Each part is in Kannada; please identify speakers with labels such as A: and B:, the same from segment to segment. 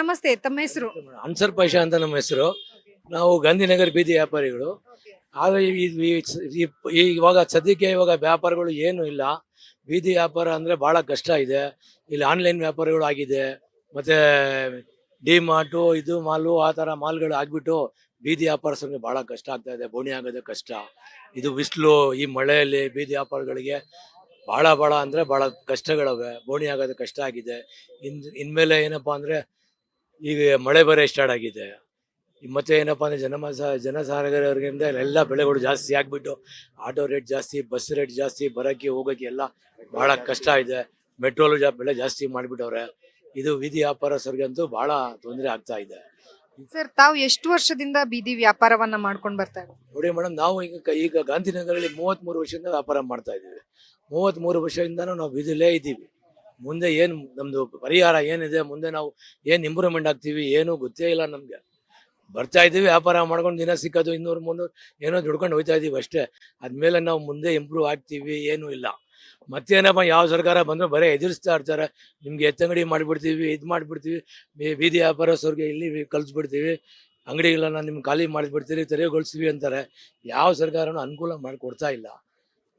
A: ನಮಸ್ತೆ, ತಮ್ಮ ಹೆಸರು?
B: ಅನ್ಸರ್ ಪಾಷಾ ಅಂತ ನಮ್ಮ ಹೆಸರು. ನಾವು ಗಾಂಧಿನಗರ್ ಬೀದಿ ವ್ಯಾಪಾರಿಗಳು. ಆದರೆ ಇವಾಗ ಸದ್ಯಕ್ಕೆ ಇವಾಗ ವ್ಯಾಪಾರಗಳು ಏನು ಇಲ್ಲ. ಬೀದಿ ವ್ಯಾಪಾರ ಅಂದ್ರೆ ಬಹಳ ಕಷ್ಟ ಇದೆ. ಇಲ್ಲಿ ಆನ್ಲೈನ್ ವ್ಯಾಪಾರಗಳು ಆಗಿದೆ. ಮತ್ತೆ ಡಿ ಮಾರ್ಟು ಇದು ಮಾಲು, ಆ ಥರ ಮಾಲ್ಗಳು ಆಗ್ಬಿಟ್ಟು ಬೀದಿ ವ್ಯಾಪಾರಸ್ಥರಿಗೆ ಬಹಳ ಕಷ್ಟ ಆಗ್ತಾ ಇದೆ. ಬೋಣಿ ಆಗೋದೇ ಕಷ್ಟ. ಇದು ಬಿಸಿಲು, ಈ ಮಳೆಯಲ್ಲಿ ಬೀದಿ ವ್ಯಾಪಾರಗಳಿಗೆ ಬಹಳ ಬಹಳ ಅಂದ್ರೆ ಬಹಳ ಕಷ್ಟಗಳವೆ. ಬೋಣಿ ಆಗೋದೇ ಕಷ್ಟ ಆಗಿದೆ. ಇನ್, ಇನ್ಮೇಲೆ ಏನಪ್ಪಾ ಅಂದರೆ ಈಗ ಮಳೆ ಬರೋ ಸ್ಟಾರ್ಟ್ ಆಗಿದೆ. ಮತ್ತೆ ಏನಪ್ಪ ಅಂದರೆ ಜನಮಾಸ ಜನಸಾಗರವರಿಂದ ಎಲ್ಲ ಬೆಳೆಗಳು ಜಾಸ್ತಿ ಆಗಿಬಿಟ್ಟು ಆಟೋ ರೇಟ್ ಜಾಸ್ತಿ ಬಸ್ ರೇಟ್ ಜಾಸ್ತಿ ಬರೋಕ್ಕೆ ಹೋಗೋಕ್ಕೆ ಎಲ್ಲ ಭಾಳ ಕಷ್ಟ ಇದೆ. ಮೆಟ್ರೋಲು ಜಾ ಬೆಲೆ ಜಾಸ್ತಿ ಮಾಡಿಬಿಟ್ಟವ್ರೆ. ಇದು ಬೀದಿ ವ್ಯಾಪಾರಸ್ಥರಿಗಂತೂ ಭಾಳ ತೊಂದರೆ ಆಗ್ತಾ ಇದೆ.
A: ಸರ್ ತಾವು ಎಷ್ಟು ವರ್ಷದಿಂದ ಬೀದಿ ವ್ಯಾಪಾರವನ್ನ ಮಾಡ್ಕೊಂಡು ಬರ್ತಾ ಇದ್ದೀವಿ
B: ನೋಡಿ ಮೇಡಮ್ ನಾವು ಈಗ ಕ- ಈಗ ಗಾಂಧಿನಗರಲ್ಲಿ ಮೂವತ್ತ್ಮೂರು ವರ್ಷದಿಂದ ವ್ಯಾಪಾರ ಮಾಡ್ತಾ ಇದ್ದೀವಿ. ಮೂವತ್ತ್ಮೂರು ವರ್ಷದಿಂದನೂ ನಾವು ಬೀದಿಲೇ ಇದ್ದೀವಿ. ಮುಂದೆ ಏನು ನಮ್ಮದು ಪರಿಹಾರ ಏನಿದೆ, ಮುಂದೆ ನಾವು ಏನು ಇಂಪ್ರೂವ್ಮೆಂಟ್ ಆಗ್ತೀವಿ, ಏನೂ ಗೊತ್ತೇ ಇಲ್ಲ ನಮಗೆ. ಬರ್ತಾ ಇದ್ದೀವಿ, ವ್ಯಾಪಾರ ಮಾಡ್ಕೊಂಡು ದಿನ ಸಿಕ್ಕೋದು, ಇನ್ನೂರು, ಮುನ್ನೂರು, ಏನೋ ದುಡ್ಕೊಂಡು ಹೋಗ್ತಾ ಇದೀವಿ ಅಷ್ಟೇ. ಅದ್ಮೇಲೆ ನಾವು ಮುಂದೆ ಇಂಪ್ರೂವ್ ಆಗ್ತೀವಿ, ಏನೂ ಇಲ್ಲ. ಮತ್ತೇನಪ್ಪ, ಯಾವ ಸರ್ಕಾರ ಬಂದರೂ ಬರೀ ಎದುರಿಸ್ತಾ ಇರ್ತಾರೆ. ನಿಮ್ಗೆ ಎತ್ತಂಗಡಿ ಮಾಡಿಬಿಡ್ತೀವಿ, ಇದು ಮಾಡಿಬಿಡ್ತೀವಿ. ಬೀದಿ ವ್ಯಾಪಾರಸ್ಥರಿಗೆ ಇಲ್ಲಿ ಕಲಿಸ್ಬಿಡ್ತೀವಿ. ಅಂಗಡಿಗಳನ್ನ ನಿಮ್ಗೆ ಖಾಲಿ ಮಾಡಿಸ್ಬಿಡ್ತೀವಿ ತೆರೆಗೊಳಿಸ್ತೀವಿ ಅಂತಾರೆ. ಯಾವ ಸರ್ಕಾರನೂ ಅನುಕೂಲ ಮಾಡಿಕೊಡ್ತಾ ಇಲ್ಲ.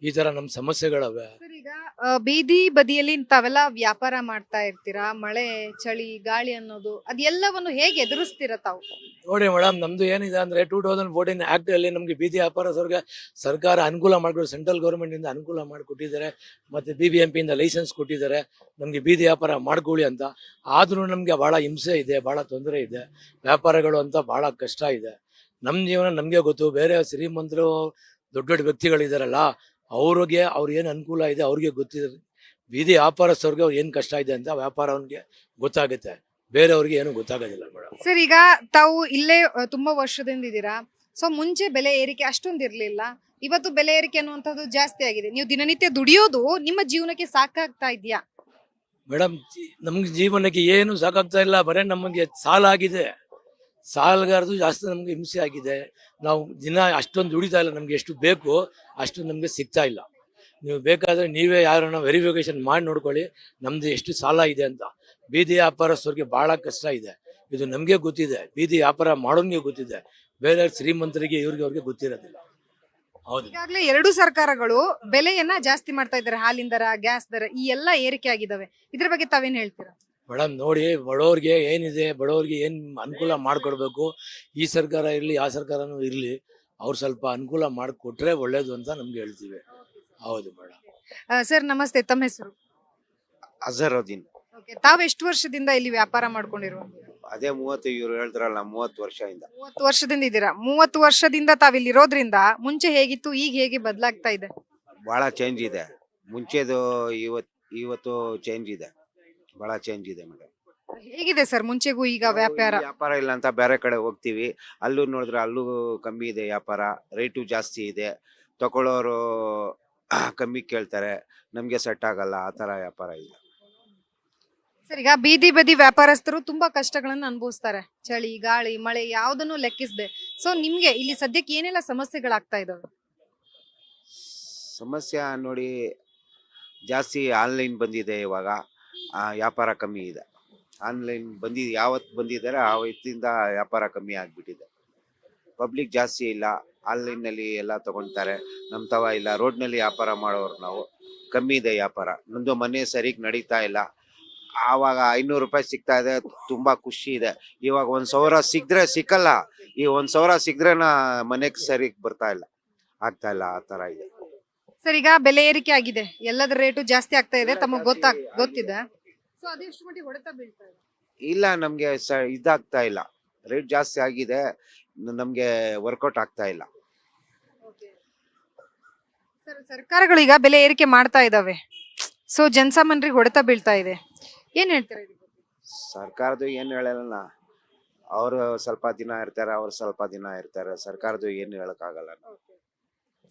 B: ಈ ತರ ನಮ್ಮ ಸಮಸ್ಯೆಗಳವೆ.
A: ಸರ್ ಈಗ ಆ, ಬೀದಿ ಬದಿಯಲ್ಲಿ ತಾವೆಲ್ಲ ವ್ಯಾಪಾರ ಮಾಡ್ತಾ ಇರ್ತೀರಾ? ಮಳೆ ಚಳಿ ಗಾಳಿ ಅನ್ನೋದು ಅದೆಲ್ಲವನ್ನು ಹೇಗೆ ಎದುರಿಸ್ತೀರ ತಾವು?
B: ನೋಡಿ ಮೇಡಮ್ ನಮ್ದು ಏನಿದೆ ಅಂದ್ರೆ ಟೂ ತೌಸಂಡ್ ಫೋರ್ಟೀನ್ ಆಕ್ಟ್ ಅಲ್ಲಿ ನಮಗೆ ಬೀದಿ ವ್ಯಾಪಾರಸ್ಥರಿಗೆ ಸರ್ಕಾರ ಅನುಕೂಲ ಮಾಡ್ಕೊಂಡು ಸೆಂಟ್ರಲ್ ಗೌರ್ಮೆಂಟ್ ಇಂದ ಅನುಕೂಲ ಮಾಡಿಕೊಟ್ಟಿದ್ದಾರೆ ಮತ್ತೆ ಬಿ ಬಿ ಎಂ ಪಿಯಿಂದ ಲೈಸೆನ್ಸ್ ಕೊಟ್ಟಿದ್ದಾರೆ ನಮ್ಗೆ ಬೀದಿ ವ್ಯಾಪಾರ ಮಾಡ್ಕೊಳ್ಳಿ ಅಂತ. ಆದ್ರೂ ನಮಗೆ ಬಹಳ ಹಿಂಸೆ ಇದೆ ಬಹಳ ತೊಂದರೆ ಇದೆ ವ್ಯಾಪಾರಗಳು ಅಂತ ಬಹಳ ಕಷ್ಟ ಇದೆ. ನಮ್ಮ ಜೀವನ ನಮಗೆ ಗೊತ್ತು ಬೇರೆ ಶ್ರೀಮಂತರು ದೊಡ್ಡ ದೊಡ್ಡ ವ್ಯಕ್ತಿಗಳಿದಾರಲ್ಲ ಅವ್ರಿಗೆ ಅವ್ರು ಏನು ಅನುಕೂಲ ಇದೆ ಅವ್ರಿಗೆ ಗೊತ್ತಿದೆ. ಬೀದಿ ವ್ಯಾಪಾರಸ್ಥವ್ರಿಗೆ ಅವ್ರು ಏನು ಕಷ್ಟ ಇದೆ ಅಂತ ವ್ಯಾಪಾರ ಅವ್ನಿಗೆ ಗೊತ್ತಾಗುತ್ತೆ. ಬೇರೆಯವ್ರಿಗೆ ಏನು ಗೊತ್ತಾಗೋದಿಲ್ಲ ಮೇಡಮ್.
A: ಸರ್ ಈಗ ತಾವು ಇಲ್ಲೇ ತುಂಬಾ ವರ್ಷದಿಂದ ಇದ್ದೀರಾ? ಸೊ ಮುಂಚೆ ಬೆಲೆ ಏರಿಕೆ ಅಷ್ಟೊಂದು ಇರಲಿಲ್ಲ. ಇವತ್ತು ಬೆಲೆ ಏರಿಕೆ ಅನ್ನುವಂಥದ್ದು ಜಾಸ್ತಿ ಆಗಿದೆ. ನೀವು ದಿನನಿತ್ಯ ದುಡಿಯೋದು ನಿಮ್ಮ ಜೀವನಕ್ಕೆ ಸಾಕಾಗ್ತಾ ಇದೆಯಾ
B: ಮೇಡಮ್ ನಮ್ಗೆ ಜೀವನಕ್ಕೆ ಏನು ಸಾಕಾಗ್ತಾ ಇಲ್ಲ. ಬರೇ ನಮಗೆ ಸಾಲ ಆಗಿದೆ ಸಾಲಗಾರದು ಜಾಸ್ತಿ ನಮ್ಗೆ ಹಿಂಸೆ ಆಗಿದೆ. ನಾವು ದಿನ ಅಷ್ಟೊಂದು ದುಡಿತಾ ಇಲ್ಲ, ನಮ್ಗೆ ಎಷ್ಟು ಬೇಕು ಅಷ್ಟು ನಮಗೆ ಸಿಗ್ತಾ ಇಲ್ಲ. ನೀವು ಬೇಕಾದ್ರೆ ನೀವೇ ಯಾರನ್ನ ವೆರಿಫಿಕೇಶನ್ ಮಾಡಿ ನೋಡ್ಕೊಳ್ಳಿ, ನಮ್ದು ಎಷ್ಟು ಸಾಲ ಇದೆ ಅಂತ. ಬೀದಿ ವ್ಯಾಪಾರಸ್ಥರಿಗೆ ಬಹಳ ಕಷ್ಟ ಇದೆ. ಇದು ನಮಗೆ ಗೊತ್ತಿದೆ. ಬೀದಿ ವ್ಯಾಪಾರ ಮಾಡೋನ್ಗೆ ಗೊತ್ತಿದೆ. ಬೇರೆ ಶ್ರೀಮಂತರಿಗೆ, ಇವ್ರಿಗೆ ಅವ್ರಿಗೆ ಗೊತ್ತಿರೋದಿಲ್ಲ. ಹೌದು.
A: ಈಗಾಗಲೇ ಎರಡು ಸರ್ಕಾರಗಳು ಬೆಲೆಯನ್ನ ಜಾಸ್ತಿ ಮಾಡ್ತಾ ಇದ್ದಾರೆ. ಹಾಲಿನ ದರ, ಗ್ಯಾಸ್ ದರ, ಈ ಎಲ್ಲ ಏರಿಕೆ ಆಗಿದಾವೆ ಇದ್ರ ಬಗ್ಗೆ ತಾವೇನ್ ಹೇಳ್ತೀರಾ?
B: ಮೇಡಮ್ ನೋಡಿ ಬಡವ್ರಿಗೆ ಏನಿದೆ ಬಡವ್ರಿಗೆ ಏನು ಅನುಕೂಲ ಮಾಡಿಕೊಡ್ಬೇಕು? ಈ ಸರ್ಕಾರ ಇರಲಿ ಆ ಸರ್ಕಾರನೂ ಇರಲಿ ಅವ್ರು ಸ್ವಲ್ಪ ಅನುಕೂಲ ಮಾಡಿಕೊಟ್ರೆ ಒಳ್ಳೇದು ಅಂತ ನಮ್ಗೆ ಹೇಳ್ತೀವಿ. ಹೌದು ಮೇಡಮ್.
A: ಸರ್ ನಮಸ್ತೆ ತಮ್ಮ ಹೆಸರು?
C: ಅಜರುದ್ದೀನ್.
A: ಓಕೆ ತಾವ್ ಎಷ್ಟು ವರ್ಷದಿಂದ ಇಲ್ಲಿ ವ್ಯಾಪಾರ ಮಾಡ್ಕೊಂಡಿರುವ
C: ಅದೇ ಮೂವತ್ತು ಇವ್ರು ಹೇಳ್ತಾರಲ್ಲ ಮೂವತ್ತು ವರ್ಷದಿಂದ.
A: ಮೂವತ್ತು ವರ್ಷದಿಂದ ಇದ್ದೀರಾ? ಮೂವತ್ತು ವರ್ಷದಿಂದ ತಾವಿಲ್ಲಿ ಇರೋದ್ರಿಂದ ಮುಂಚೆ ಹೇಗಿತ್ತು ಈಗ ಹೇಗೆ ಬದಲಾಗ್ತಾ ಇದೆ?
C: ಬಹಳ ಚೇಂಜ್ ಇದೆ. ಮುಂಚೆದು ಇವತ್ತು ಇವತ್ತು ಚೇಂಜ್ ಇದೆ. ಬಹಳ ಚೇಂಜ್ ಇದೆ ಮೇಡಮ್
A: ಹೇಗಿದೆ ಸರ್ ಮುಂಚೆಗೂ ಈಗ ವ್ಯಾಪಾರ?
C: ವ್ಯಾಪಾರ ಇಲ್ಲ ಅಂತ ಬೇರೆ ಕಡೆ ಹೋಗ್ತೀವಿ. ಅಲ್ಲೂ ನೋಡಿದ್ರೆ ಅಲ್ಲೂ ಕಮ್ಮಿ ಇದೆ ವ್ಯಾಪಾರ ರೇಟು ಜಾಸ್ತಿ ಇದೆ. ತಗೊಳ್ಳೋರು ಕಮ್ಮಿ ಕೇಳ್ತಾರೆ. ನಮ್ಗೆ ಸೆಟ್ ಆಗಲ್ಲ ಆ ತರ ವ್ಯಾಪಾರ ಇಲ್ಲ.
A: ಸರ್ ಈಗ ಬೀದಿ ಬದಿ ವ್ಯಾಪಾರಸ್ಥರು ತುಂಬಾ ಕಷ್ಟಗಳನ್ನು ಅನುಭವಿಸ್ತಾರೆ. ಚಳಿ ಗಾಳಿ ಮಳೆ ಯಾವ್ದನ್ನು ಲೆಕ್ಕಿಸದೆ ಸೊ ನಿಮ್ಗೆ ಇಲ್ಲಿ ಸದ್ಯಕ್ಕೆ ಏನೆಲ್ಲ ಸಮಸ್ಯೆಗಳಾಗ್ತಾ ಇದಾವೆ?
C: ಸಮಸ್ಯೆ ನೋಡಿ ಜಾಸ್ತಿ ಆನ್ಲೈನ್ ಬಂದಿದೆ ಇವಾಗ. ವ್ಯಾಪಾರ ಕಮ್ಮಿ ಇದೆ. ಆನ್ಲೈನ್ ಬಂದಿ ಯಾವತ್ತು ಬಂದಿದ್ದಾರೆ ಆವತ್ತಿಂದ ವ್ಯಾಪಾರ ಕಮ್ಮಿ ಆಗಿಬಿಟ್ಟಿದೆ. ಪಬ್ಲಿಕ್ ಜಾಸ್ತಿ ಇಲ್ಲ, ಆನ್ಲೈನ್ನಲ್ಲಿ ಎಲ್ಲ ತಗೊಳ್ತಾರೆ ನಮ್ಮ ತವ ಇಲ್ಲ, ರೋಡ್ನಲ್ಲಿ ವ್ಯಾಪಾರ ಮಾಡೋರು ನಾವು. ಕಮ್ಮಿ ಇದೆ ವ್ಯಾಪಾರ. ನಮ್ಮದು ಮನೆ ಸರಿಗೆ ನಡೀತಾ ಇಲ್ಲ. ಆವಾಗ ಐನೂರು ರೂಪಾಯಿ ಸಿಗ್ತಾ ಇದೆ, ತುಂಬ ಖುಷಿ ಇದೆ. ಇವಾಗ ಒಂದು ಸಾವಿರ ಸಿಕ್ದ್ರೆ ಸಿಕ್ಕಲ್ಲ. ಈ ಒಂದು ಸಾವಿರ ಸಿಕ್ದ್ರೆನ ಮನೆಗೆ ಸರಿಗೆ ಬರ್ತಾ ಇಲ್ಲ. ಆಗ್ತಾ ಇಲ್ಲ, ಆ ಥರ ಇದೆ.
A: ಸರ್ ಈಗ ಬೆಲೆ ಏರಿಕೆ ಆಗಿದೆ. ಎಲ್ಲದರ ರೇಟು ಜಾಸ್ತಿ ಆಗ್ತಾ ಇದೆ. ತಮಗೆ ಗೊತ್ತಾಗ್ ಗೊತ್ತಿದೆ? ಸೊ ಅದೆಷ್ಟು ಮಟ್ಟಿಗೆ ಹೊಡೆತ ಬೀಳ್ತಾ ಇದೆ.
C: ಇಲ್ಲ ನಮ್ಗೆ ಸ ಇದಾಗ್ತಾ ಇಲ್ಲ. ರೇಟ್ ಜಾಸ್ತಿ ಆಗಿದೆ. ನಮ್ಗೆ ವರ್ಕೌಟ್ ಆಗ್ತಾ ಇಲ್ಲ.
A: ಸರ್ ಸರ್ಕಾರಗಳು ಈಗ ಬೆಲೆ ಏರಿಕೆ ಮಾಡ್ತಾ ಇದಾವೆ. ಸೊ ಜನಸಾಮಾನ್ಯರಿಗೆ ಹೊಡೆತ ಬೀಳ್ತಾ ಇದೆ. ಏನ್ ಹೇಳ್ತಾರೆ ಸರ್ಕಾರದ ಏನ್
C: ಸರ್ಕಾರದ್ದು ಏನು ಹೇಳಲ್ಲ ಅವರು ಸ್ವಲ್ಪ ದಿನ ಇರ್ತಾರೆ ಅವ್ರು ಸ್ವಲ್ಪ ದಿನ ಇರ್ತಾರೆ. ಸರ್ಕಾರದ್ದು ಏನು ಹೇಳಕ್ಕಾಗಲ್ಲ.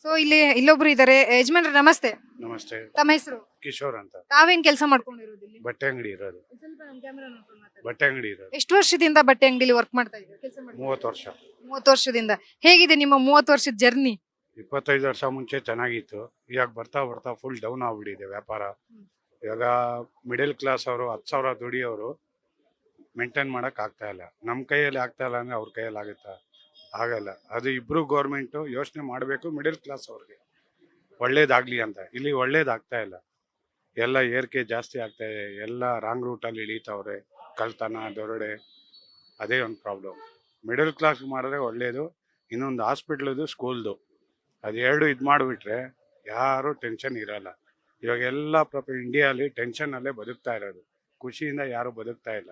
A: ಸೊ ಇಲ್ಲಿ ಇಲ್ಲೊಬ್ರು ಇದಾರೆ. ಯಜಮಾನ್ರ ನಮಸ್ತೆ.
D: ನಮಸ್ತೆ.
A: ತಮ್ಮ ಹೆಸರು?
D: ಕಿಶೋರ್ ಅಂತ.
A: ತಾವೇನ್ ಕೆಲಸ ಮಾಡ್ಕೊಂಡಿರೋದು ಇಲ್ಲಿ?
D: ಬಟ್ಟೆ ಅಂಗಡಿ ಇರೋದು.
A: ಸ್ವಲ್ಪ ನಮ್ camera ನೋಡ್ಕೊಂಡು ಮಾತಾಡಿ.
D: ಬಟ್ಟೆ ಅಂಗಡಿ ಇರೋದು.
A: ಎಷ್ಟು ವರ್ಷದಿಂದ ಬಟ್ಟೆ ಅಂಗಡಿಲಿ ವರ್ಕ್ ಮಾಡ್ತಾ ಇದ್ದೀರಾ? ಕೆಲಸ
D: ಮೂವತ್ತು ವರ್ಷ.
A: ಮೂವತ್ತು ವರ್ಷದಿಂದ. ಹೇಗಿದೆ ನಿಮ್ಮ ಮೂವತ್ತು ವರ್ಷದ ಜರ್ನಿ
D: ಇಪ್ಪತ್ತೈದು ವರ್ಷ ಮುಂಚೆ ಚೆನ್ನಾಗಿತ್ತು. ಇವಾಗ ಬರ್ತಾ ಬರ್ತಾ ಫುಲ್ ಡೌನ್ ಆಗ್ಬಿಟ್ಟಿದೆ ವ್ಯಾಪಾರ. ಇವಾಗ ಮಿಡಲ್ ಕ್ಲಾಸ್ ಅವರು ಹತ್ತು ಸಾವಿರ ದುಡಿಯೋರು ಮೇಂಟೈನ್ ಮಾಡಕ್ ಆಗ್ತಾ ಇಲ್ಲ. ನಮ್ಮ ಕೈಯಲ್ಲಿ ಆಗ್ತಾ ಇಲ್ಲ ಅಂದ್ರೆ ಅವ್ರ ಕೈಯಲ್ಲಿ ಆಗುತ್ತಾ? ಆಗಲ್ಲ. ಅದು ಇಬ್ರು ಗೌರ್ಮೆಂಟು ಯೋಚನೆ ಮಾಡಬೇಕು ಮಿಡಲ್ ಕ್ಲಾಸ್ ಅವ್ರಿಗೆ. ಒಳ್ಳೇದಾಗ್ಲಿ ಅಂತ. ಇಲ್ಲಿ ಒಳ್ಳೇದಾಗ್ತಾ ಇಲ್ಲ. ಎಲ್ಲ ಏರಿಕೆ ಜಾಸ್ತಿ ಆಗ್ತಾ ಇದೆ. ಎಲ್ಲ ರಾಂಗ್ ರೂಟಲ್ಲಿ ಇಳೀತಾವ್ರೆ. ಕಳ್ತನ, ದೊರಡೆ, ಅದೇ ಒಂದು ಪ್ರಾಬ್ಲಮ್ ಮಿಡಲ್ ಕ್ಲಾಸ್ ಮಾಡಿದ್ರೆ ಒಳ್ಳೇದು, ಇನ್ನೊಂದು ಹಾಸ್ಪಿಟ್ಲದು ಸ್ಕೂಲ್ದು ಅದೆರಡು ಇದು ಮಾಡಿಬಿಟ್ರೆ ಯಾರು ಟೆನ್ಷನ್ ಇರಲ್ಲ. ಇವಾಗ ಎಲ್ಲ ಪ್ರಪ ಇಂಡಿಯಾಲಿ ಟೆನ್ಷನ್ನಲ್ಲೇ ಬದುಕ್ತಾ ಇರೋದು. ಖುಷಿಯಿಂದ ಯಾರು ಬದುಕ್ತಾ ಇಲ್ಲ.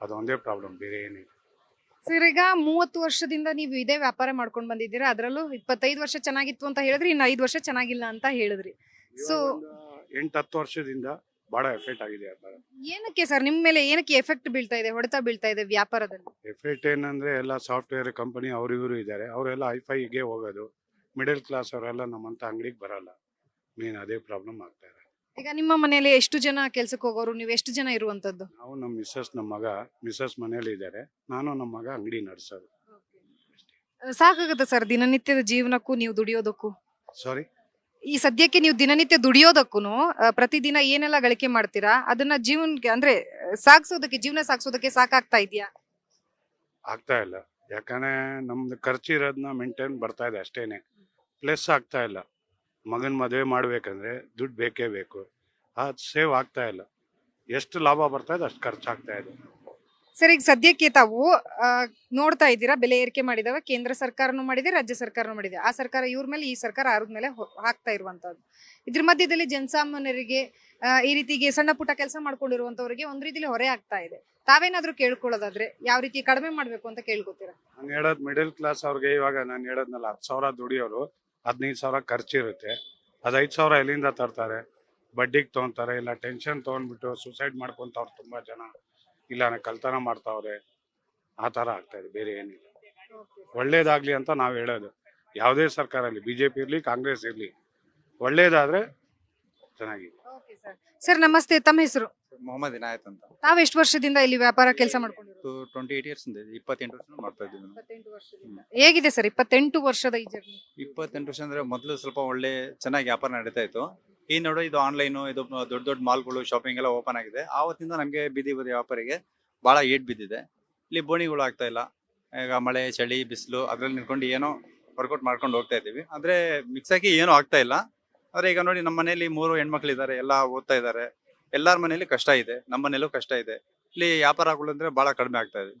D: ಅದೊಂದೇ ಪ್ರಾಬ್ಲಮ್ ಬೇರೆ ಏನಿಲ್ಲ.
A: ಸರ್ ಈಗ ಮೂವತ್ತು ವರ್ಷದಿಂದ ನೀವು ಇದೇ ವ್ಯಾಪಾರ ಮಾಡ್ಕೊಂಡು ಬಂದಿದ್ದೀರಾ ಅದರಲ್ಲೂ ಇಪ್ಪತ್ತೈದು ವರ್ಷ ಚೆನ್ನಾಗಿತ್ತು ಅಂತ ಹೇಳಿದ್ರಿ ಇನ್ನು ಐದು ವರ್ಷ ಚೆನ್ನಾಗಿಲ್ಲ ಅಂತ ಹೇಳಿದ್ರಿ. ಸೊ
D: ಎಂಟು ಹತ್ತು ವರ್ಷದಿಂದ ಬಹಳ ಎಫೆಕ್ಟ್ ಆಗಿದೆ ವ್ಯಾಪಾರ.
A: ಏನಕ್ಕೆ ಸರ್ ನಿಮ್ಮ ಮೇಲೆ ಏನಕ್ಕೆ ಎಫೆಕ್ಟ್ ಬೀಳ್ತಾ ಇದೆ ಹೊಡೆತ ಬೀಳ್ತಾ ಇದೆ ವ್ಯಾಪಾರದಲ್ಲಿ?
D: ಎಫೆಕ್ಟ್ ಏನಂದ್ರೆ ಎಲ್ಲ ಸಾಫ್ಟ್ವೇರ್ ಕಂಪನಿ ಅವ್ರು ಇವರು ಇದ್ದಾರೆ ಅವರೆಲ್ಲ ಐಫೈಗೆ ಹೋಗೋದು ಮಿಡಲ್ ಕ್ಲಾಸ್ ಅವರೆಲ್ಲ ನಮ್ಮಂತ ಅಂಗಡಿಗೆ ಬರಲ್ಲ. ಮೇನ್ ಅದೇ ಪ್ರಾಬ್ಲಮ್ ಆಗ್ತಾ ಇದೆ.
A: ಈಗ ನಿಮ್ಮ ಮನೆಯಲ್ಲಿ ಎಷ್ಟು ಜನ ಕೆಲ್ಸಕ್ಕೆ ಹೋಗೋರು? ನೀವು ಎಷ್ಟು ಜನ ಇರುವಂತದ್ದು
D: ನಾವು ನಮ್ಮ ಮಿಸ್ಸಸ್ ನಮ್ಮ ಮಗ ಮಿಸ್ಸಸ್ ಮನೆಯಲ್ಲಿ ಇದ್ದಾರೆ. ನಾನು ನಮ್ಮ ಮಗ ಅಂಗಡಿ ನಡೆಸೋದು.
A: ಸಾಕಾಗುತ್ತೆ ಸರ್ ದಿನನಿತ್ಯದ ಜೀವನಕ್ಕೂ ನೀವು ದುಡಿಯೋದಕ್ಕೂ?
D: ಸಾರಿ
A: ಈ ಸದ್ಯಕ್ಕೆ ನೀವು ದಿನನಿತ್ಯ ದುಡಿಯೋದಕ್ಕೂ ಪ್ರತಿದಿನ ಏನೆಲ್ಲ ಗಳಿಕೆ ಮಾಡ್ತೀರಾ? ಅದನ್ನ ಜೀವನಕ್ಕೆ ಅಂದ್ರೆ ಸಾಗಿಸೋದಕ್ಕೆ ಜೀವನ ಸಾಗಿಸೋದಕ್ಕೆ ಸಾಕಾಗ್ತಾ ಇದೆಯಾ?
D: ಆಗ್ತಾ ಇಲ್ಲ. ಯಾಕಂದ್ರೆ ನಮ್ದು ಖರ್ಚು ಇರೋದನ್ನ ಮೇಂಟೈನ್ ಬರ್ತಾ ಇದೆ ಅಷ್ಟೇನೆ. ಪ್ಲಸ್ ಆಗ್ತಾ ಇಲ್ಲ. ಮಗನ ಮದುವೆ ಮಾಡ್ಬೇಕಂದ್ರೆ ದುಡ್ಡು ಬೇಕೇ ಬೇಕು. ಅದು ಸೇವ್ ಆಗ್ತಾ ಇಲ್ಲ. ಎಷ್ಟು ಲಾಭ ಬರ್ತಾ ಇದೆ ಅಷ್ಟು ಖರ್ಚಾಗ್ತಾ ಇದೆ.
A: ಸರ್ ಈಗ ಸದ್ಯಕ್ಕೆ ತಾವು ಆ, ನೋಡ್ತಾ ಇದ್ದೀರಾ ಬೆಲೆ ಏರಿಕೆ ಮಾಡಿದಾಗ ಕೇಂದ್ರ ಸರ್ಕಾರನೂ ಮಾಡಿದೆ ರಾಜ್ಯ ಸರ್ಕಾರನೂ ಮಾಡಿದೆ. ಆ ಸರ್ಕಾರ ಇವ್ರ ಮೇಲೆ ಈ ಸರ್ಕಾರ ಆರದ ಮೇಲೆ ಹೊ- ಹಾಕ್ತಾ ಇರುವಂತದ್ದು ಇದ್ರ ಮಧ್ಯದಲ್ಲಿ ಜನಸಾಮಾನ್ಯರಿಗೆ ಆ, ಈ ರೀತಿಗೆ ಸಣ್ಣ ಪುಟ್ಟ ಕೆಲಸ ಮಾಡ್ಕೊಂಡಿರುವಂತವರಿಗೆ ಒಂದ್ ರೀತಿಲಿ ಹೊರೆ ಆಗ್ತಾ ಇದೆ. ತಾವೇನಾದ್ರೂ ಕೇಳ್ಕೊಳ್ಳೋದಾದ್ರೆ ಯಾವ ರೀತಿ ಕಡಿಮೆ ಮಾಡ್ಬೇಕು ಅಂತ ಕೇಳ್ಕೊತೀರಾ?
D: ನಾನು ಹೇಳೋದು ಮಿಡಲ್ ಕ್ಲಾಸ್ ಅವ್ರಿಗೆ ಇವಾಗ ನಾನು ಹೇಳೋದ್ನಲ್ಲ ಹತ್ತು ಸಾವಿರ ದುಡಿಯೋರು ಹದಿನೈದು ಸಾವಿರ ಖರ್ಚಿರುತ್ತೆ. ಅದು ಐದು ಸಾವಿರ ಎಲ್ಲಿಂದ ತರ್ತಾರೆ? ಬಡ್ಡಿಗೆ ತೊಗೊಂತಾರೆ, ಇಲ್ಲ ಟೆನ್ಷನ್ ತೊಗೊಂಡ್ಬಿಟ್ಟು ಸೂಸೈಡ್ ಮಾಡ್ಕೊತವ್ರು ತುಂಬ ಜನ. ಇಲ್ಲ ನಾನು ಕಳ್ತನ ಮಾಡ್ತಾವ್ರೆ. ಆ ಥರ ಆಗ್ತಾಯಿದೆ ಬೇರೆ ಏನಿಲ್ಲ. ಒಳ್ಳೇದಾಗಲಿ ಅಂತ ನಾವು ಹೇಳೋದು. ಯಾವುದೇ ಸರ್ಕಾರ ಇರಲಿ ಬಿ ಜೆ ಪಿ ಇರಲಿ, ಕಾಂಗ್ರೆಸ್ ಇರಲಿ. ಒಳ್ಳೇದಾದ್ರೆ ಚೆನ್ನಾಗಿದೆ.
A: ಸರ್ ನಮಸ್ತೆ. ತಮ್ಮ ಹೆಸರು?
E: ಮೊಹಮ್ಮದ್ ಇನಾಯತ್ ಅಂತ.
A: ತಾವ್ ಎಷ್ಟು ವರ್ಷದಿಂದ ಇಲ್ಲಿ ವ್ಯಾಪಾರ ಕೆಲಸ ಮಾಡ್ಕೊಂಡಿರೋದು?
E: ಟ್ವೆಂಟಿ ಏಟ್ ಇಯರ್ಸ್ ಇದೆ ಇಪ್ಪತ್ತೆಂಟು ವರ್ಷ ಮಾಡ್ತಾ ಇದ್ದೀವಿ ನಾವು.
A: ಇಪ್ಪತ್ತೆಂಟು ವರ್ಷದಿಂದ. ಹೇಗಿದೆ ಸರ್ ಇಪ್ಪತ್ತೆಂಟು ವರ್ಷದ ಈ ಜರ್ನಿ
E: ಇಪ್ಪತ್ತೆಂಟು ವರ್ಷ ಅಂದ್ರೆ ಮೊದಲು ಸ್ವಲ್ಪ ಒಳ್ಳೆ ಚೆನ್ನಾಗಿ ವ್ಯಾಪಾರ ನಡೀತಾ ಇತ್ತು. ಈ ನೋಡು ಇದು ಆನ್ಲೈನ್ ಇದು ದೊಡ್ಡ ದೊಡ್ಡ ಮಾಲ್ಗಳು ಶಾಪಿಂಗ್ ಎಲ್ಲ ಓಪನ್ ಆಗಿದೆ. ಆವತ್ತಿಂದ ನಮಗೆ ಬೀದಿ ಬದಿ ವ್ಯಾಪಾರಿಗೆ ಬಹಳ ಏಟ್ ಬಿದ್ದಿದೆ. ಇಲ್ಲಿ ಬೋಣಿಗಳು ಆಗ್ತಾ ಇಲ್ಲ. ಈಗ ಮಳೆ ಚಳಿ ಬಿಸಿಲು ಅದ್ರಲ್ಲಿ ನಿಂತ್ಕೊಂಡು ಏನೋ ವರ್ಕೌಟ್ ಮಾಡ್ಕೊಂಡು ಹೋಗ್ತಾ ಇದ್ದೀವಿ. ಆದ್ರೆ ಮಿಕ್ಸ್ ಆಗಿ ಏನೂ ಆಗ್ತಾ ಇಲ್ಲ. ಆದ್ರೆ ಈಗ ನೋಡಿ ನಮ್ಮ ಮನೆಯಲ್ಲಿ ಮೂರು ಹೆಣ್ಮಕ್ಳು ಇದ್ದಾರೆ ಎಲ್ಲ ಓದ್ತಾ ಇದ್ದಾರೆ. ಎಲ್ಲಾರ ಮನೇಲಿ ಕಷ್ಟ ಇದೆ ನಮ್ಮ ಮನೇಲೂ ಕಷ್ಟ ಇದೆ. ಇಲ್ಲಿ ವ್ಯಾಪಾರಗಳು ಅಂದ್ರೆ ಬಹಳ ಕಡಿಮೆ ಆಗ್ತಾ ಇದೆ.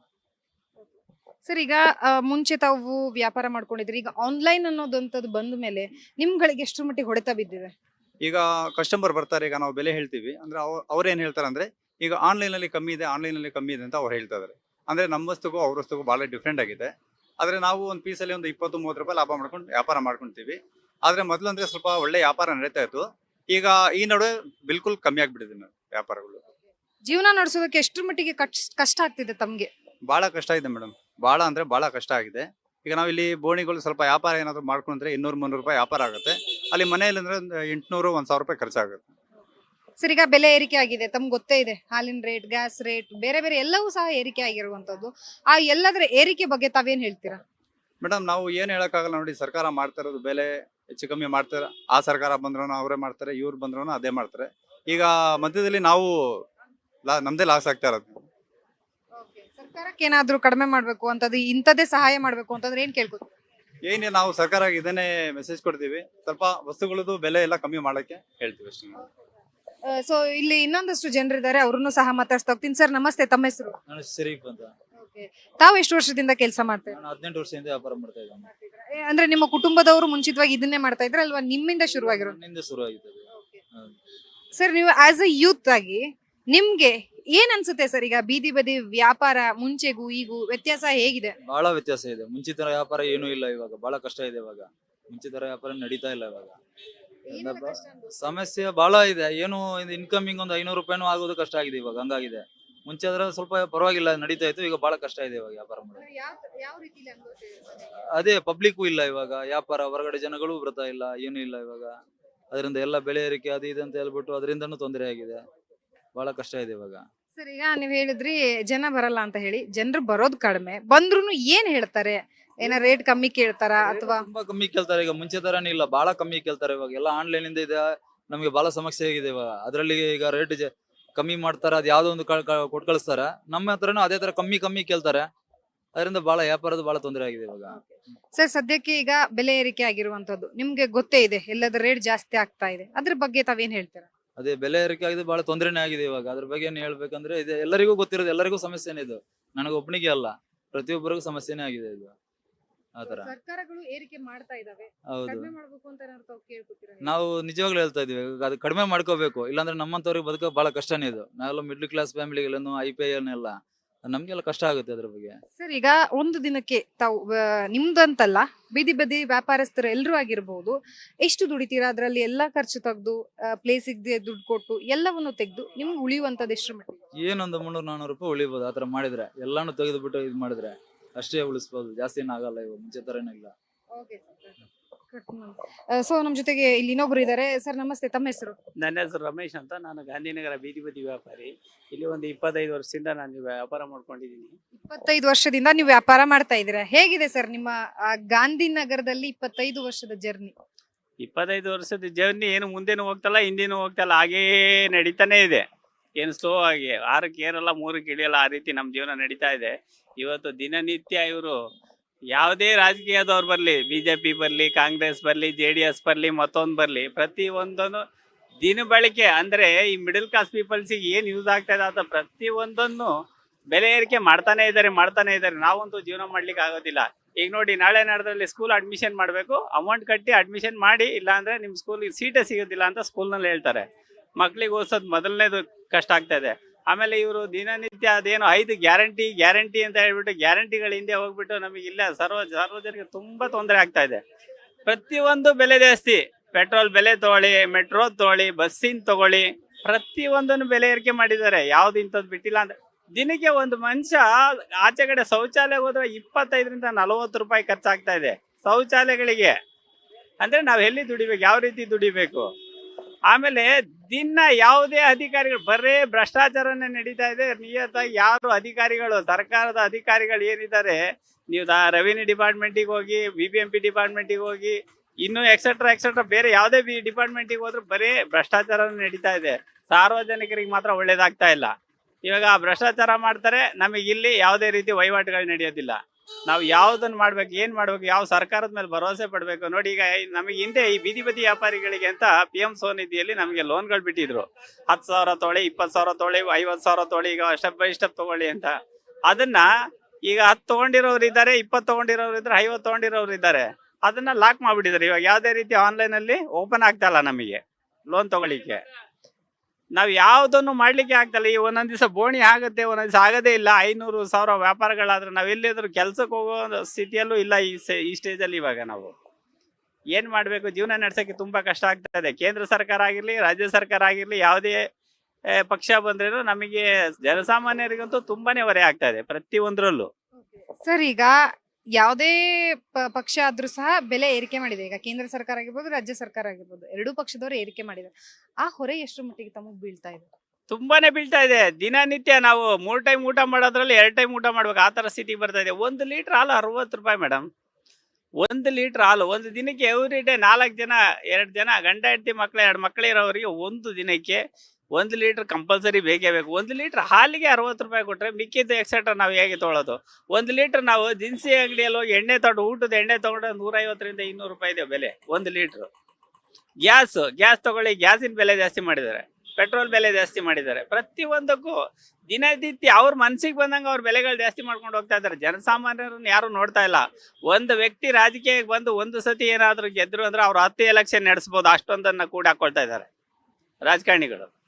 A: ಸರ್ ಈಗ ಆ, ಮುಂಚೆ ತಾವು ವ್ಯಾಪಾರ ಮಾಡ್ಕೊಂಡಿದ್ರಿ ಈಗ ಆನ್ಲೈನ್ ಅನ್ನೋದಂಥದ್ದು ಬಂದ ಮೇಲೆ ನಿಮ್ಗಳಿಗೆ ಎಷ್ಟು ಮಟ್ಟಿಗೆ ಹೊಡೆತ ಬಿದ್ದಿದೆ?
E: ಈಗ ಕಸ್ಟಮರ್ ಬರ್ತಾರೆ ಈಗ ನಾವು ಬೆಲೆ ಹೇಳ್ತೀವಿ. ಅಂದ್ರೆ ಅವ್ರು ಅವ್ರು ಏನ್ ಹೇಳ್ತಾರೆ ಅಂದ್ರೆ ಈಗ ಆನ್ಲೈನ್ ಅಲ್ಲಿ ಕಮ್ಮಿ ಇದೆ ಆನ್ಲೈನ್ ಅಲ್ಲಿ ಕಮ್ಮಿ ಇದೆ ಅಂತ ಅವ್ರು ಹೇಳ್ತಾ ಇದಾರೆ. ಅಂದ್ರೆ ನಮ್ಮ ವಸ್ತುಗೂ ಅವ್ರ ವಸ್ತುಗೂ ಬಹಳ ಡಿಫ್ರೆಂಟ್ ಆಗಿದೆ. ಆದ್ರೆ ನಾವು ಒಂದು ಪೀಸಲ್ಲಿ ಒಂದು ಇಪ್ಪತ್ತು ಮೂವತ್ತು ರೂಪಾಯಿ ಲಾಭ ಮಾಡ್ಕೊಂಡು ವ್ಯಾಪಾರ ಮಾಡ್ಕೊಂತೀವಿ. ಆದ್ರೆ ಮೊದಲು ಅಂದ್ರೆ ಸ್ವಲ್ಪ ಒಳ್ಳೆ ವ್ಯಾಪಾರ ನಡೀತಾ ಇತ್ತು. ಈಗ ಈ ನಡುವೆ ಬಿಲ್ಕುಲ್ ಕಮ್ಮಿ ಆಗ್ಬಿಟ್ಟಿದೆ ವ್ಯಾಪಾರಗಳು.
A: ಜೀವನ ನಡೆಸೋದಕ್ಕೆ ಎಷ್ಟರ ಮಟ್ಟಿಗೆ ಕಟ್- ಕಷ್ಟ ಆಗ್ತಿದೆ ತಮ್ಗೆ?
E: ಬಹಳ ಕಷ್ಟ ಇದೆ ಮೇಡಮ್ ಬಹಳ ಅಂದ್ರೆ ಬಹಳ ಕಷ್ಟ ಆಗಿದೆ. ಈಗ ನಾವು ಇಲ್ಲಿ ಬೋಣಿಗಳು ಸ್ವಲ್ಪ ವ್ಯಾಪಾರ ಏನಾದ್ರು ಮಾಡ್ಕೊಂಡ್ರೆ ಇನ್ನೂರು ಮುನ್ನೂರು ರೂಪಾಯಿ ವ್ಯಾಪಾರ ಆಗುತ್ತೆ. ಅಲ್ಲಿ ಮನೆಯಲ್ಲಿ ಅಂದ್ರೆ ಒಂದು ಎಂಟುನೂರು ಒಂದ್ ಸಾವಿರ ರೂಪಾಯಿ ಖರ್ಚಾಗುತ್ತೆ.
A: ಸರ್ ಈಗ ಬೆಲೆ ಏರಿಕೆ ಆಗಿದೆ. ತಮ್ಗೆ ಗೊತ್ತೇ ಇದೆ. ಹಾಲಿನ ರೇಟ್ ಗ್ಯಾಸ್ ರೇಟ್ ಬೇರೆ ಬೇರೆ ಎಲ್ಲವೂ ಸಹ ಏರಿಕೆ ಆಗಿರುವಂತದ್ದು ಆ ಎಲ್ಲದರ ಏರಿಕೆ ಬಗ್ಗೆ ತಾವೇನ್ ಹೇಳ್ತೀರಾ?
E: ಮೇಡಮ್ ನಾವು ಏನ್ ಹೇಳಕ್ಕಾಗಲ್ಲ ನೋಡಿ ಸರ್ಕಾರ ಮಾಡ್ತಾ ಇರೋದು ಬೆಲೆ ಹೆಚ್ಚು ಕಮ್ಮಿ ಮಾಡ್ತಾರೆ. ಆ ಸರ್ಕಾರ ಬಂದ್ರೂ ಅವರೇ ಮಾಡ್ತಾರೆ ಇವ್ರು ಬಂದ್ರೂ ಅದೇ ಮಾಡ್ತಾರೆ. ಈಗ ಮಧ್ಯದಲ್ಲಿ ನಾವು ಲಾ ನಮ್ದೇ ಲಾಸ್ ಆಗ್ತಾ ಇರೋದು.
A: ಸರ್ಕಾರಕ್ಕೆ ಏನಾದ್ರೂ ಕಡಿಮೆ ಮಾಡ್ಬೇಕು ಅಂತದ್ದು ಇಂಥದ್ದೇ ಸಹಾಯ ಮಾಡ್ಬೇಕು ಅಂತಂದ್ರೆ ಏನ್ ಕೇಳ್ಕೊತೀವಿ
E: ಏನೇ ನಾವು ಸರ್ಕಾರ ಇದನ್ನೇ ಮೆಸೇಜ್ ಕೊಡ್ತೀವಿ. ಸ್ವಲ್ಪ ವಸ್ತುಗಳದ್ದು ಬೆಲೆ ಎಲ್ಲ ಕಮ್ಮಿ ಮಾಡಕ್ಕೆ ಹೇಳ್ತೀವಿ ಅಷ್ಟೇ. ನಾವು.
A: ಸೊ ಇಲ್ಲಿ ಇನ್ನೊಂದಷ್ಟು ಜನರಿದ್ದಾರೆ ಅವ್ರನ್ನು ಸಹ ಮಾತಾಡ್ತಾ ಹೋಗ್ತೀನಿ. ಸರ್ ನಮಸ್ತೆ ತಮ್ಮ ಹೆಸರು?
F: ನಾನು ಶರೀಫ್ ಅಂತ
A: ತಾವು ಎಷ್ಟು ವರ್ಷದಿಂದ ಕೆಲಸ ಮಾಡ್ತಾ ಇದ್ದೀರಾ?
F: ನಾನು ಹದಿನೆಂಟು ವರ್ಷದಿಂದ ವ್ಯಾಪಾರ ಮಾಡ್ತಾ ಇದ್ದಾರೆ
A: ಏ, ಅಂದ್ರೆ ನಿಮ್ಮ ಕುಟುಂಬದವರು ಮುಂಚಿತವಾಗಿ ಇದನ್ನೇ ಮಾಡ್ತಾ ಇದ್ರೆ ಅಲ್ವಾ? ನಿಮ್ಮಿಂದ ಶುರುವಾಗಿರೋದು?
F: ನನ್ನಿಂದ ಶುರು ಆಗಿದ್ದು
A: ಸರ್ ನೀವು ಆಸ್ ಅ ಯೂತ್ ಆಗಿ ನಿಮ್ಗೆ ಏನ್ ಅನ್ಸುತ್ತೆ ಸರ್ ಈಗ ಬೀದಿ ಬದಿ ವ್ಯಾಪಾರ ಮುಂಚೆಗೂ ಈಗೂ ವ್ಯತ್ಯಾಸ ಹೇಗಿದೆ?
F: ಬಹಳ ವ್ಯತ್ಯಾಸ ಇದೆ. ಮುಂಚಿತರ ವ್ಯಾಪಾರ ಏನೂ ಇಲ್ಲ ಇವಾಗ. ಬಹಳ ಕಷ್ಟ ಇದೆ ಇವಾಗ. ಮುಂಚಿತರ ವ್ಯಾಪಾರ ನಡೀತಾ ಇಲ್ಲ ಇವಾಗ. ಸಮಸ್ಯೆ ಬಹಳ ಇದೆ. ಏನು ಇನ್ಕಮಿಂಗ್ ಒಂದು ಐನೂರು ರೂಪಾಯಿನೂ ಆಗೋದು ಕಷ್ಟ ಆಗಿದೆ ಇವಾಗ. ಹಂಗಾಗಿದೆ. ಮುಂಚೆ ಆದ್ರೆ ಸ್ವಲ್ಪ ಪರವಾಗಿಲ್ಲ ನಡೀತಾ ಇತ್ತು ಈಗ ಬಹಳ ಕಷ್ಟ ಇದೆ ಇವಾಗ ವ್ಯಾಪಾರ ಮಾಡೋದು. ಅದೇ ಪಬ್ಲಿಕ್ಕು ಇಲ್ಲ ಇವಾಗ ವ್ಯಾಪಾರ ಹೊರಗಡೆ ಜನಗಳು ಬರ್ತಾ ಇಲ್ಲ ಏನು ಇಲ್ಲ ಇವಾಗ. ಅದರಿಂದ ಎಲ್ಲ ಬೆಳೆ ಏರಿಕೆ ಅದು ಇದು ಅಂತ ಹೇಳ್ಬಿಟ್ಟು ಅದರಿಂದನೂ ತೊಂದರೆ ಆಗಿದೆ. ಬಹಳ ಕಷ್ಟ ಇದೆ ಇವಾಗ.
A: ಸರ್ ಈಗ ನೀವ್ ಹೇಳಿದ್ರಿ ಜನ ಬರಲ್ಲ ಅಂತ ಹೇಳಿ ಜನರು ಬರೋದು ಕಡಿಮೆ. ಬಂದ್ರು ಏನ್ ಹೇಳ್ತಾರೆ? ಏನ ರೇಟ್ ಕಮ್ಮಿ ಕೇಳ್ತಾರ ಅಥವಾ
F: ತುಂಬಾ ಕಮ್ಮಿ ಕೇಳ್ತಾರೆ ಈಗ ಮುಂಚೆ ತರನೇ ಇಲ್ಲ ಬಹಳ ಕಮ್ಮಿ ಕೇಳ್ತಾರೆ ಇವಾಗ. ಎಲ್ಲ ಆನ್ಲೈನ್ ಇಂದ ಇದೆ ನಮಗೆ ಬಹಳ ಸಮಸ್ಯೆ ಆಗಿದೆ ಇವಾಗ. ಅದರಲ್ಲಿ ಈಗ ರೇಟ್ ಕಮ್ಮಿ ಮಾಡ್ತಾರ ಅದ್ ಯಾವ್ದೋ ಒಂದು ಕೊಟ್ಟು ಕಳಿಸ್ತಾರೆ. ನಮ್ಮ ಹತ್ರನೂ ಅದೇ ತರ ಕಮ್ಮಿ ಕಮ್ಮಿ ಕೇಳ್ತಾರೆ. ಅದರಿಂದ ಬಹಳ ವ್ಯಾಪಾರದ ಬಹಳ ತೊಂದರೆ ಆಗಿದೆ ಇವಾಗ.
A: ಸರ್ ಸದ್ಯಕ್ಕೆ ಈಗ ಬೆಲೆ ಏರಿಕೆ ಆಗಿರುವಂತದ್ದು ನಿಮ್ಗೆ ಗೊತ್ತೇ ಇದೆ ಎಲ್ಲದ ರೇಟ್ ಜಾಸ್ತಿ ಆಗ್ತಾ ಇದೆ. ಅದ್ರ ಬಗ್ಗೆ ತಾವೇನ್ ಹೇಳ್ತೀರಾ?
F: ಅದೇ ಬೆಲೆ ಏರಿಕೆ ಆಗಿದೆ ಬಹಳ ತೊಂದರೆನೇ ಆಗಿದೆ ಇವಾಗ. ಅದ್ರ ಬಗ್ಗೆ ಏನ್ ಹೇಳ್ಬೇಕಂದ್ರೆ ಇದು ಎಲ್ಲರಿಗೂ ಗೊತ್ತಿರೋದು ಎಲ್ಲರಿಗೂ ಸಮಸ್ಯೆನೇ ಇದು. ನನಗೆ ಒಬ್ಬನಿಗೆ ಅಲ್ಲ ಪ್ರತಿಯೊಬ್ಬರಿಗೂ ಸಮಸ್ಯೆನೇ ಆಗಿದೆ ಇದು. ಆತರ
A: ಸರ್ಕಾರಗಳು ಏರಿಕೆ ಮಾಡ್ತಾ ಇದಾವೆ.
F: ಹೌದು.
A: ಕಡಿಮೆ ಮಾಡ್ಬೇಕು ಅಂತ ಏನಾದ್ರು ತಾವು ಕೇಳ್ಕೊತೀರಾ ನಾವು
F: ನಿಜವಾಗ್ಲೂ ಹೇಳ್ತಾ ಇದೀವಿ ಅದು ಕಡಿಮೆ ಮಾಡ್ಕೋಬೇಕು. ಇಲ್ಲಾಂದ್ರೆ ನಮ್ಮಂತವ್ರಿಗೆ ಬದುಕ ಬಹಳ ಕಷ್ಟನೇ ಇದು. ನಾವೆಲ್ಲ ಮಿಡ್ಲ್ ಕ್ಲಾಸ್ ಫ್ಯಾಮಿಲಿಗಳನ್ನು ಐ ಪಿ ಐ ಎಲ್ಲ ನಮ್ಗೆಲ್ಲ ಕಷ್ಟ ಆಗುತ್ತೆ ಅದ್ರ ಬಗ್ಗೆ.
A: ಸರ್ ಈಗ ಒಂದು ದಿನಕ್ಕೆ ತಾವು ಆ, ನಿಮ್ದಂತಲ್ಲ ಬೀದಿ ಬದಿ ವ್ಯಾಪಾರಸ್ಥರು ಎಲ್ಲರೂ ಆಗಿರ್ಬಹುದು ಎಷ್ಟು ದುಡಿತೀರಾ? ಅದರಲ್ಲಿ ಎಲ್ಲಾ ಖರ್ಚು ತೆಗೆದು ಪ್ಲೇಸಿಗೆ ದುಡ್ಡು ಕೊಟ್ಟು ಎಲ್ಲವನ್ನು ತೆಗೆದು ನಿಮ್ಗೆ ಉಳಿಯುವಂತದ್ದು ಎಷ್ಟು ಮಟ್ಟಿಗೆ
F: ಏನೊಂದು ಮುನ್ನೂರ್ ನಾನೂರು ರೂಪಾಯಿ ಉಳಿಬೋದು ಆತರ ಮಾಡಿದ್ರೆ. ಎಲ್ಲಾನು ತೆಗೆದು ಬಿಟ್ಟು ಇದು ಮಾಡಿದ್ರೆ. ಅಷ್ಟೇ ಉಳಿಸ್ಬೋದು. ಜಾಸ್ತಿ ಏನಾಗಲ್ಲ ಆಗಲ್ಲ ಇವಾಗ ಮುಂಚೆ ತರ ಇಲ್ಲ.
A: ಸೊ ನಮ್ ಜೊತೆಗೆ ಇಲ್ಲಿ ಇನ್ನೊಬ್ರು ಇದ್ದಾರೆ ಸರ್ ನಮಸ್ತೆ. ತಮ್ಮ ಹೆಸರು?
G: ನನ್ನ ಹೆಸರು ರಮೇಶ್ ಅಂತ. ನಾನು ಗಾಂಧಿನಗರ ಬೀದಿ ಬದಿ ವ್ಯಾಪಾರಿ. ಇಲ್ಲಿ ಒಂದು ಇಪ್ಪತ್ತೈದು ವರ್ಷದಿಂದ ನಾನು ವ್ಯಾಪಾರ ಮಾಡ್ಕೊಂಡಿದ್ದೀನಿ.
A: ಇಪ್ಪತ್ತೈದು ವರ್ಷದಿಂದ ನೀವು ವ್ಯಾಪಾರ ಮಾಡ್ತಾ ಇದ್ದೀರಾ? ಹೇಗಿದೆ ಸರ್ ನಿಮ್ಮ ಆ, ಗಾಂಧಿನಗರದಲ್ಲಿ ಇಪ್ಪತ್ತೈದು ವರ್ಷದ ಜರ್ನಿ
G: ಇಪ್ಪತ್ತೈದು ವರ್ಷದ ಜರ್ನಿ ಏನು ಮುಂದೆನೂ ಹೋಗ್ತಲ್ಲ ಹಿಂದೇನು ಹೋಗ್ತಲ್ಲ ಹಾಗೇ ನಡೀತಾನೆ ಇದೆ. ಏನು ಸ್ಲೋ ಆಗಿ ಆರಕ್ಕೆ ಏರಲ್ಲ ಮೂರಕ್ಕೆ ಇಳಿಯಲ್ಲ ಆ ರೀತಿ ನಮ್ಮ ಜೀವನ ನಡೀತಾ ಇದೆ. ಇವತ್ತು ದಿನನಿತ್ಯ ಇವರು ಯಾವುದೇ ರಾಜಕೀಯದವ್ರು ಬರಲಿ ಬಿ ಜೆ ಬರಲಿ, ಕಾಂಗ್ರೆಸ್ ಬರಲಿ, ಜೆ ಡಿ ಎಸ್ ಬರಲಿ, ಮತ್ತೊಂದು ಬರಲಿ, ಪ್ರತಿ ದಿನ ಬಳಕೆ ಅಂದರೆ ಈ ಮಿಡಲ್ ಕ್ಲಾಸ್ ಪೀಪಲ್ಸಿಗೆ ಏನು ಯೂಸ್ ಆಗ್ತಾ ಇದೆ ಅಂತ ಪ್ರತಿ ಒಂದನ್ನು ಬೆಲೆ ಏರಿಕೆ ಮಾಡ್ತಾನೆ ಇದ್ದಾರೆ ಮಾಡ್ತಾನೆ ಇದ್ದಾರೆ. ನಾವಂತೂ ಜೀವನ ಮಾಡ್ಲಿಕ್ಕೆ ಆಗೋದಿಲ್ಲ. ಈಗ ನೋಡಿ ನಾಳೆ ನಾಡದಲ್ಲಿ ಸ್ಕೂಲ್ ಅಡ್ಮಿಷನ್ ಮಾಡಬೇಕು ಅಮೌಂಟ್ ಕಟ್ಟಿ ಅಡ್ಮಿಷನ್ ಮಾಡಿ, ಇಲ್ಲಾಂದ್ರೆ ನಿಮ್ಮ ಸ್ಕೂಲಿಗೆ ಸೀಟೇ ಸಿಗೋದಿಲ್ಲ ಅಂತ ಸ್ಕೂಲ್ನಲ್ಲಿ ಹೇಳ್ತಾರೆ. ಮಕ್ಳಿಗೆ ಓದಿಸೋದು ಮೊದಲನೇದು ಕಷ್ಟ ಆಗ್ತಾ ಇದೆ. ಆಮೇಲೆ ಇವರು ದಿನನಿತ್ಯ ಅದೇನು ಐದು ಗ್ಯಾರಂಟಿ ಗ್ಯಾರಂಟಿ ಅಂತ ಹೇಳ್ಬಿಟ್ಟು ಗ್ಯಾರಂಟಿಗಳ ಹಿಂದೆ ಹೋಗ್ಬಿಟ್ಟು ನಮಗೆ ಇಲ್ಲ, ಸರ್ವ ಸಾರ್ವಜನಿಕ ತುಂಬಾ ತೊಂದರೆ ಆಗ್ತಾ ಇದೆ. ಪ್ರತಿಯೊಂದು ಬೆಲೆ ಜಾಸ್ತಿ. ಪೆಟ್ರೋಲ್ ಬೆಲೆ ತಗೊಳ್ಳಿ, ಮೆಟ್ರೋ ತಗೊಳ್ಳಿ, ಬಸ್ಸಿನ ತಗೊಳ್ಳಿ, ಪ್ರತಿಯೊಂದನ್ನು ಬೆಲೆ ಏರಿಕೆ ಮಾಡಿದ್ದಾರೆ. ಯಾವ್ದು ಇಂಥದ್ದು ಬಿಟ್ಟಿಲ್ಲ ಅಂದ್ರೆ ದಿನಕ್ಕೆ ಒಂದು ಮನುಷ್ಯ ಆಚೆ ಕಡೆ ಶೌಚಾಲಯ ಹೋದ್ರೆ ಇಪ್ಪತ್ತೈದರಿಂದ ನಲವತ್ತು ರೂಪಾಯಿ ಖರ್ಚಾಗ್ತಾ ಇದೆ. ಶೌಚಾಲಯಗಳಿಗೆ. ಅಂದ್ರೆ ನಾವ್ ಎಲ್ಲಿ ದುಡಿಬೇಕು? ಯಾವ ರೀತಿ ದುಡಿಬೇಕು? ಆಮೇಲೆ ದಿನ ಯಾವುದೇ ಅಧಿಕಾರಿಗಳು, ಬರೇ ಭ್ರಷ್ಟಾಚಾರನೇ ನಡೀತಾ ಇದೆ. ನಿಯತ್ತಾಗಿ ಯಾರು ಅಧಿಕಾರಿಗಳು, ಸರ್ಕಾರದ ಅಧಿಕಾರಿಗಳು ಏನಿದ್ದಾರೆ, ನೀವು ರೆವಿನ್ಯೂ ಡಿಪಾರ್ಟ್ಮೆಂಟಿಗೆ ಹೋಗಿ ಬಿ ಬಿ ಎಂ ಪಿ ಡಿಪಾರ್ಟ್ಮೆಂಟಿಗೆ ಹೋಗಿ, ಇನ್ನು ಎಕ್ಸೆಟ್ರಾ ಎಕ್ಸೆಟ್ರಾ ಬೇರೆ ಯಾವುದೇ ಬಿ ಡಿಪಾರ್ಟ್ಮೆಂಟಿಗೆ ಹೋದ್ರೂ ಬರೀ ಭ್ರಷ್ಟಾಚಾರ ನಡೀತಾ ಇದೆ. ಸಾರ್ವಜನಿಕರಿಗೆ ಮಾತ್ರ ಒಳ್ಳೇದಾಗ್ತಾ ಇಲ್ಲ. ಇವಾಗ ಭ್ರಷ್ಟಾಚಾರ ಮಾಡ್ತಾರೆ, ನಮಗೆ ಇಲ್ಲಿ ಯಾವುದೇ ರೀತಿ ವಹಿವಾಟುಗಳು ನಡೆಯೋದಿಲ್ಲ. ನಾವು ಯಾವ್ದನ್ನ ಮಾಡ್ಬೇಕು, ಏನ್ ಮಾಡ್ಬೇಕು, ಯಾವ ಸರ್ಕಾರದ ಮೇಲೆ ಭರವಸೆ ಪಡ್ಬೇಕು ನೋಡಿ, ಈಗ ನಮಗೆ ಹಿಂದೆ ಈ ಬೀದಿ ಬದಿ ವ್ಯಾಪಾರಿಗಳಿಗೆ ಅಂತ ಪಿ ಎಂ ಸ್ವನಿಧಿಯಲ್ಲಿ ನಮಗೆ ಲೋನ್ಗಳು ಬಿಟ್ಟಿದ್ರು. ಹತ್ತು ಸಾವಿರ ತೊಳೆ, ಇಪ್ಪತ್ತು ಸಾವಿರ ತೊಳೆ, ಐವತ್ತು ಸಾವಿರ ತೊಳೆ, ಈಗ ಸ್ಟೆಪ್ ಬೈ ಸ್ಟೆಪ್ ತಗೊಳ್ಳಿ ಅಂತ. ಅದನ್ನ ಈಗ ಹತ್ತು ತಗೊಂಡಿರೋರು ಇದ್ದಾರೆ, ಇಪ್ಪತ್ತು ತಗೊಂಡಿರೋರು ಇದ್ದಾರೆ, ಐವತ್ತು ತಗೊಂಡಿರೋರು ಇದ್ದಾರೆ. ಅದನ್ನ ಲಾಕ್ ಮಾಡ್ಬಿಟ್ಟಿದ್ದಾರೆ. ಇವಾಗ ಯಾವುದೇ ರೀತಿ ಆನ್ಲೈನ್ ಅಲ್ಲಿ ಓಪನ್ ಆಗ್ತಾ ಇಲ್ಲ ನಮಗೆ ಲೋನ್ ತಗೊಳ್ಳಿಕ್ಕೆ. ನಾವು ಯಾವುದನ್ನು ಮಾಡ್ಲಿಕ್ಕೆ ಆಗ್ತಲ್ಲ? ಈ ಒಂದೊಂದ್ ದಿವಸ ಬೋಣಿ ಆಗುತ್ತೆ, ಒಂದೊಂದು ದಿವಸ ಆಗದೇ ಇಲ್ಲ. ಐನೂರು ಸಾವಿರ ವ್ಯಾಪಾರಗಳಾದ್ರೆ ನಾವ್ ಕೆಲಸಕ್ಕೆ ಹೋಗೋ ಸ್ಥಿತಿಯಲ್ಲೂ ಇಲ್ಲ ಈ ಈ ಸ್ಟೇಜ್ ಅಲ್ಲಿ ಇವಾಗ ನಾವು. ಏನ್ ಮಾಡ್ಬೇಕು? ಜೀವನ ನಡೆಸಕ್ಕೆ ತುಂಬಾ ಕಷ್ಟ ಆಗ್ತಾ ಇದೆ. ಕೇಂದ್ರ ಸರ್ಕಾರ ಆಗಿರಲಿ, ರಾಜ್ಯ ಸರ್ಕಾರ ಆಗಿರಲಿ, ಯಾವುದೇ ಪಕ್ಷ ಬಂದ್ರೂ ನಮಗೆ ಜನಸಾಮಾನ್ಯರಿಗಂತೂ ತುಂಬಾನೇ ಹೊರೆ ಆಗ್ತಾ ಇದೆ ಪ್ರತಿ ಒಂದ್ರಲ್ಲೂ
A: ಸರ್, ಈಗ ಯಾವುದೇ ಪ- ಪಕ್ಷ ಆದ್ರೂ ಸಹ ಬೆಲೆ ಏರಿಕೆ ಮಾಡಿದೆ. ಈಗ ಕೇಂದ್ರ ಸರ್ಕಾರ ಆಗಿರ್ಬೋದು, ರಾಜ್ಯ ಸರ್ಕಾರ ಆಗಿರ್ಬೋದು, ಎರಡೂ ಪಕ್ಷದವರು ಏರಿಕೆ ಮಾಡಿದ್ದಾರೆ ಆ ಹೊರೆ ಎಷ್ಟು ಮಟ್ಟಿಗೆ ತಮಗ್ ಬೀಳ್ತಾ ಇದೆ?
G: ತುಂಬಾನೇ ಬೀಳ್ತಾ ಇದೆ. ದಿನನಿತ್ಯ ನಾವು ಮೂರ್ ಟೈಮ್ ಊಟ ಮಾಡೋದ್ರಲ್ಲಿ ಎರಡು ಟೈಮ್ ಊಟ ಮಾಡ್ಬೇಕು. ಆ ತರ ಸ್ಥಿತಿ ಬರ್ತಾ ಇದೆ. ಒಂದು ಲೀಟರ್ ಹಾಲು ಅರವತ್ತು ರೂಪಾಯಿ ಮೇಡಮ್. ಒಂದು ಲೀಟರ್ ಹಾಲು ಒಂದು ದಿನಕ್ಕೆ ಎವ್ರಿ ಡೇ ನಾಲ್ಕು ಜನ, ಎರಡು ಜನ ಗಂಡ ಹೆಂಡತಿ ಮಕ್ಕಳು ಎರಡು ಮಕ್ಕಳಿರೋರಿಗೆ ಒಂದು ದಿನಕ್ಕೆ ಒಂದು ಲೀಟ್ರ್ ಕಂಪಲ್ಸರಿ ಬೇಕೇ ಬೇಕು. ಒಂದು ಲೀಟ್ರ್ ಹಾಲಿಗೆ ಅರವತ್ತು ರೂಪಾಯಿ ಕೊಟ್ಟರೆ ಮಿಕ್ಕಿದ್ದು ಎಕ್ಸೆಟ್ರಾ ನಾವು ಹೇಗೆ ತೊಗೊಳೋದು? ಒಂದು ಲೀಟ್ರ್ ನಾವು ದಿನಸಿ ಅಂಗಡಿಯಲ್ಲಿ ಹೋಗಿ ಎಣ್ಣೆ ತೊಗೊಂಡು, ಊಟದ ಎಣ್ಣೆ ತೊಗೊಂಡು ನೂರೈವತ್ತರಿಂದ ಇನ್ನೂರು ರೂಪಾಯಿ ಇದೆ ಬೆಲೆ ಒಂದು ಲೀಟ್ರು. ಗ್ಯಾಸ್ ಗ್ಯಾಸ್ ತೊಗೊಳ್ಳಿ, ಗ್ಯಾಸಿನ ಬೆಲೆ ಜಾಸ್ತಿ ಮಾಡಿದ್ದಾರೆ. ಪೆಟ್ರೋಲ್ ಬೆಲೆ ಜಾಸ್ತಿ ಮಾಡಿದ್ದಾರೆ. ಪ್ರತಿಯೊಂದಕ್ಕೂ ದಿನನಿತ್ಯ ಅವ್ರ ಮನ್ಸಿಗೆ ಬಂದಂಗೆ ಅವ್ರ ಬೆಲೆಗಳು ಜಾಸ್ತಿ ಮಾಡ್ಕೊಂಡು ಹೋಗ್ತಾ ಇದ್ದಾರೆ. ಜನಸಾಮಾನ್ಯರನ್ನು ಯಾರು ನೋಡ್ತಾ ಇಲ್ಲ. ಒಂದು ವ್ಯಕ್ತಿ ರಾಜಕೀಯಕ್ಕೆ ಬಂದು ಒಂದು ಸತಿ ಏನಾದರೂ ಗೆದ್ರು ಅಂದ್ರೆ ಅವ್ರು ಹತ್ತು ಎಲೆಕ್ಷನ್ ನಡೆಸ್ಬೋದು ಅಷ್ಟೊಂದನ್ನು ಕೂಡ ಹಾಕ್ಕೊಳ್ತಾ ಇದ್ದಾರೆ. ರಾಜಕಾರಣಿಗಳು.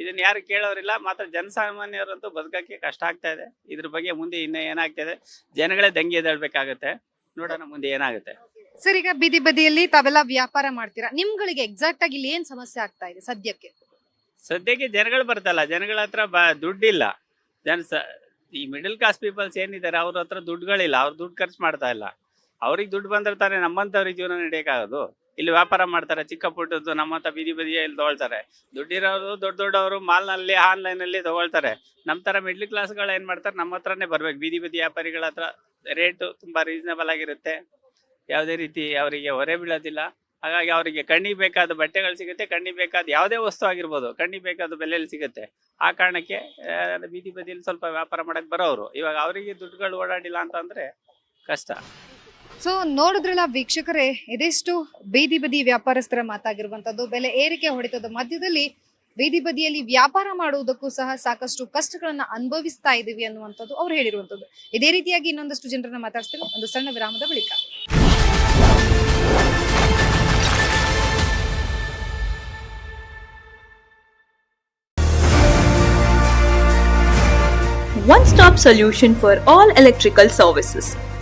G: ಇದನ್ನ ಯಾರು ಕೇಳೋರಿಲ್ಲ ಮಾತ್ರ ಜನಸಾಮಾನ್ಯರಂತೂ ಬದುಕಕ್ಕೆ ಕಷ್ಟ ಆಗ್ತಾ ಇದೆ. ಇದ್ರ ಬಗ್ಗೆ ಮುಂದೆ ಇನ್ನೂ ಏನಾಗ್ತದೆ? ಜನಗಳೇ ದಂಗೆ ಎದ್ದೇಳ್ಬೇಕಾಗತ್ತೆ. ನೋಡೋಣ ಮುಂದೆ ಏನಾಗುತ್ತೆ.
A: ಸರ್ ಈಗ ಬೀದಿ ಬದಿಯಲ್ಲಿ ತಾವೆಲ್ಲ ವ್ಯಾಪಾರ ಮಾಡ್ತೀರಾ? ನಿಮ್ಗಳಿಗೆ ಎಕ್ಸಾಕ್ಟ್ ಆಗಿ ಇಲ್ಲಿ ಏನ್ ಸಮಸ್ಯೆ ಆಗ್ತಾ ಇದೆ ಸದ್ಯಕ್ಕೆ?
G: ಸದ್ಯಕ್ಕೆ ಜನಗಳು ಬರ್ತಲ್ಲ. ಜನಗಳ ಹತ್ರ ಬ ದುಡ್ಡಿಲ್ಲ. ಜನ ಸ ಈ ಮಿಡಲ್ ಕ್ಲಾಸ್ ಪೀಪಲ್ಸ್ ಏನಿದ್ದಾರೆ ಅವ್ರ ಹತ್ರ ದುಡ್ಡುಗಳಿಲ್ಲ. ಅವ್ರು ದುಡ್ಡು ಖರ್ಚು ಮಾಡ್ತಾ ಇಲ್ಲ. ಅವ್ರಿಗೆ ದುಡ್ಡು ಬಂದ್ರೆ ತಾನೇ ನಮ್ಮಂಥವ್ರಿಗೆ ಜೀವನ ನಡೆಯೋಕ್ಕಾಗೋದು ಇಲ್ಲಿ ವ್ಯಾಪಾರ ಮಾಡ್ತಾರೆ, ಚಿಕ್ಕ ಪುಟ್ಟದ್ದು ನಮ್ಮ ಹತ್ರ ಬೀದಿ ಬದಿಯಲ್ಲಿ ತಗೊಳ್ತಾರೆ. ದುಡ್ಡಿರೋರು ದೊಡ್ಡ ದೊಡ್ಡವರು ಮಾಲ್ನಲ್ಲಿ ಆನ್ಲೈನಲ್ಲಿ ತಗೊಳ್ತಾರೆ. ನಮ್ಮ ತರ ಮಿಡ್ಲ್ ಕ್ಲಾಸ್ಗಳು ಏನು ಮಾಡ್ತಾರೆ, ನಮ್ಮ ಹತ್ರನೇ ಬರ್ಬೇಕು. ಬೀದಿ ಬದಿ ವ್ಯಾಪಾರಿಗಳ ಹತ್ರ ರೇಟ್ ತುಂಬಾ ರೀಸನಬಲ್ ಆಗಿರುತ್ತೆ. ಯಾವುದೇ ರೀತಿ ಅವರಿಗೆ ಹೊರೆ ಬೀಳೋದಿಲ್ಲ. ಹಾಗಾಗಿ ಅವರಿಗೆ ಕಣ್ಣಿಗೆ ಬೇಕಾದ ಬಟ್ಟೆಗಳು ಸಿಗುತ್ತೆ, ಕಣ್ಣಿಗೆ ಬೇಕಾದ ಯಾವುದೇ ವಸ್ತು ಆಗಿರ್ಬೋದು, ಕಣ್ಣಿಗೆ ಬೇಕಾದ ಬೆಲೆಯಲ್ಲಿ ಸಿಗುತ್ತೆ. ಆ ಕಾರಣಕ್ಕೆ ಬೀದಿ ಬದಿಯಲ್ಲಿ ಸ್ವಲ್ಪ ವ್ಯಾಪಾರ ಮಾಡಕ್ ಬರೋರು ಇವಾಗ ಅವರಿಗೆ ದುಡ್ಡುಗಳು ಓಡಾಡಿಲ್ಲ ಅಂತಂದ್ರೆ ಕಷ್ಟ.
A: ಸೊ ನೋಡಿದ್ರಲ್ಲ ವೀಕ್ಷಕರೇ, ಇದೆಷ್ಟು ಬೀದಿ ಬದಿ ವ್ಯಾಪಾರಸ್ಥರ ಮಾತಾಗಿರುವಂತದ್ದು. ಬೆಲೆ ಏರಿಕೆ ಹೊಡೆತದ ಮಧ್ಯದಲ್ಲಿ ಬೀದಿ ಬದಿಯಲ್ಲಿ ವ್ಯಾಪಾರ ಮಾಡುವುದಕ್ಕೂ ಸಹ ಸಾಕಷ್ಟು ಕಷ್ಟಗಳನ್ನ ಅನುಭವಿಸ್ತಾ ಇದೀವಿ ಅನ್ನುವಂಥದ್ದು ಅವ್ರು ಹೇಳಿರುವಂತದ್ದು ಇದೇ ರೀತಿಯಾಗಿ ಇನ್ನೊಂದಷ್ಟು ಜನರನ್ನ ಮಾತಾಡ್ತೇವೆ ಒಂದು ಸಣ್ಣ ವಿರಾಮದ ಬಳಿಕ.
H: One stop solution for all electrical services.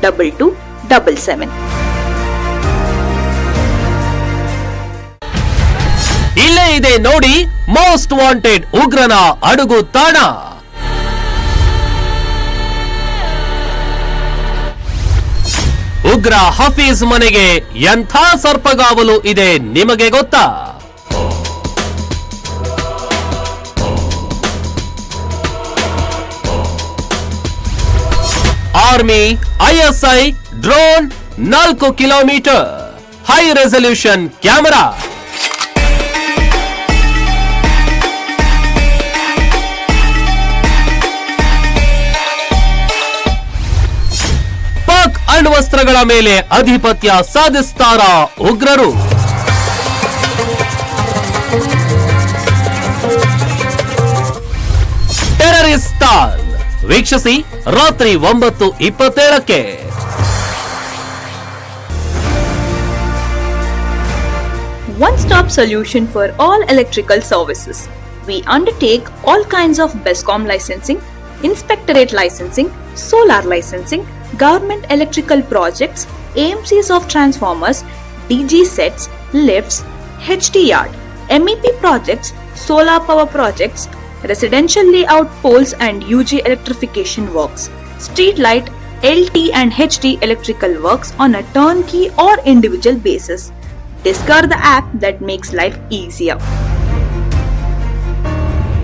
H: 569 2277.
I: ಇಲ್ಲೇ ಇದೆ ನೋಡಿ ಮೋಸ್ಟ್ ವಾಂಟೆಡ್ ಉಗ್ರನ ಅಡುಗು ತಾಣ ಉಗ್ರ ಹಫೀಜ್ ಮನೆಗೆ ಎಂಥ ಸರ್ಪಗಾವಲು ಇದೆ ನಿಮಗೆ ಗೊತ್ತಾ ಆರ್ಮಿ ಐಎಸ್ಐ ಡ್ರೋನ್ ನಾಲ್ಕು kilometre high resolution camera Pak ಅಣ್ವಸ್ತ್ರಗಳ ಮೇಲೆ ಅಧಿಪತ್ಯ ಸಾಧಿಸ್ತಾರ ಉಗ್ರರು ಟೆರರಿಸ್ತಾನ್ ವೀಕ್ಷಿಸಿ ರಾತ್ರಿ ಒಂಬತ್ತು ಇಪ್ಪತ್ತೇಳಕ್ಕೆ
H: one stop solution for all electrical services. We undertake all kinds of BESCOM licensing, inspectorate licensing, solar licensing, government electrical projects, AMCs of transformers, DG sets, lifts, HT yard, MEP projects, solar power projects, residential layout poles and UG electrification works, street light, LT and HT electrical works on a turnkey or individual basis. Discover the app that makes life easier.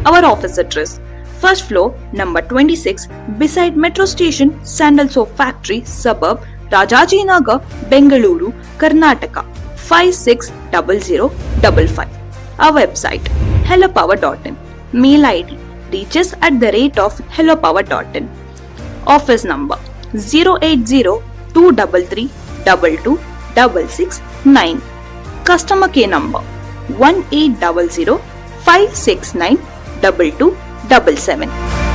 H: Our office address First floor, number 26, beside Metro Station, Sandal Soap Factory, suburb, Rajajinagar, Bengaluru, Karnataka 560055. Our website hellopower.in. Mail ID reaches at the rate of hellopower.in. Office number 080 233 22 Customer care number 1800 569 2277.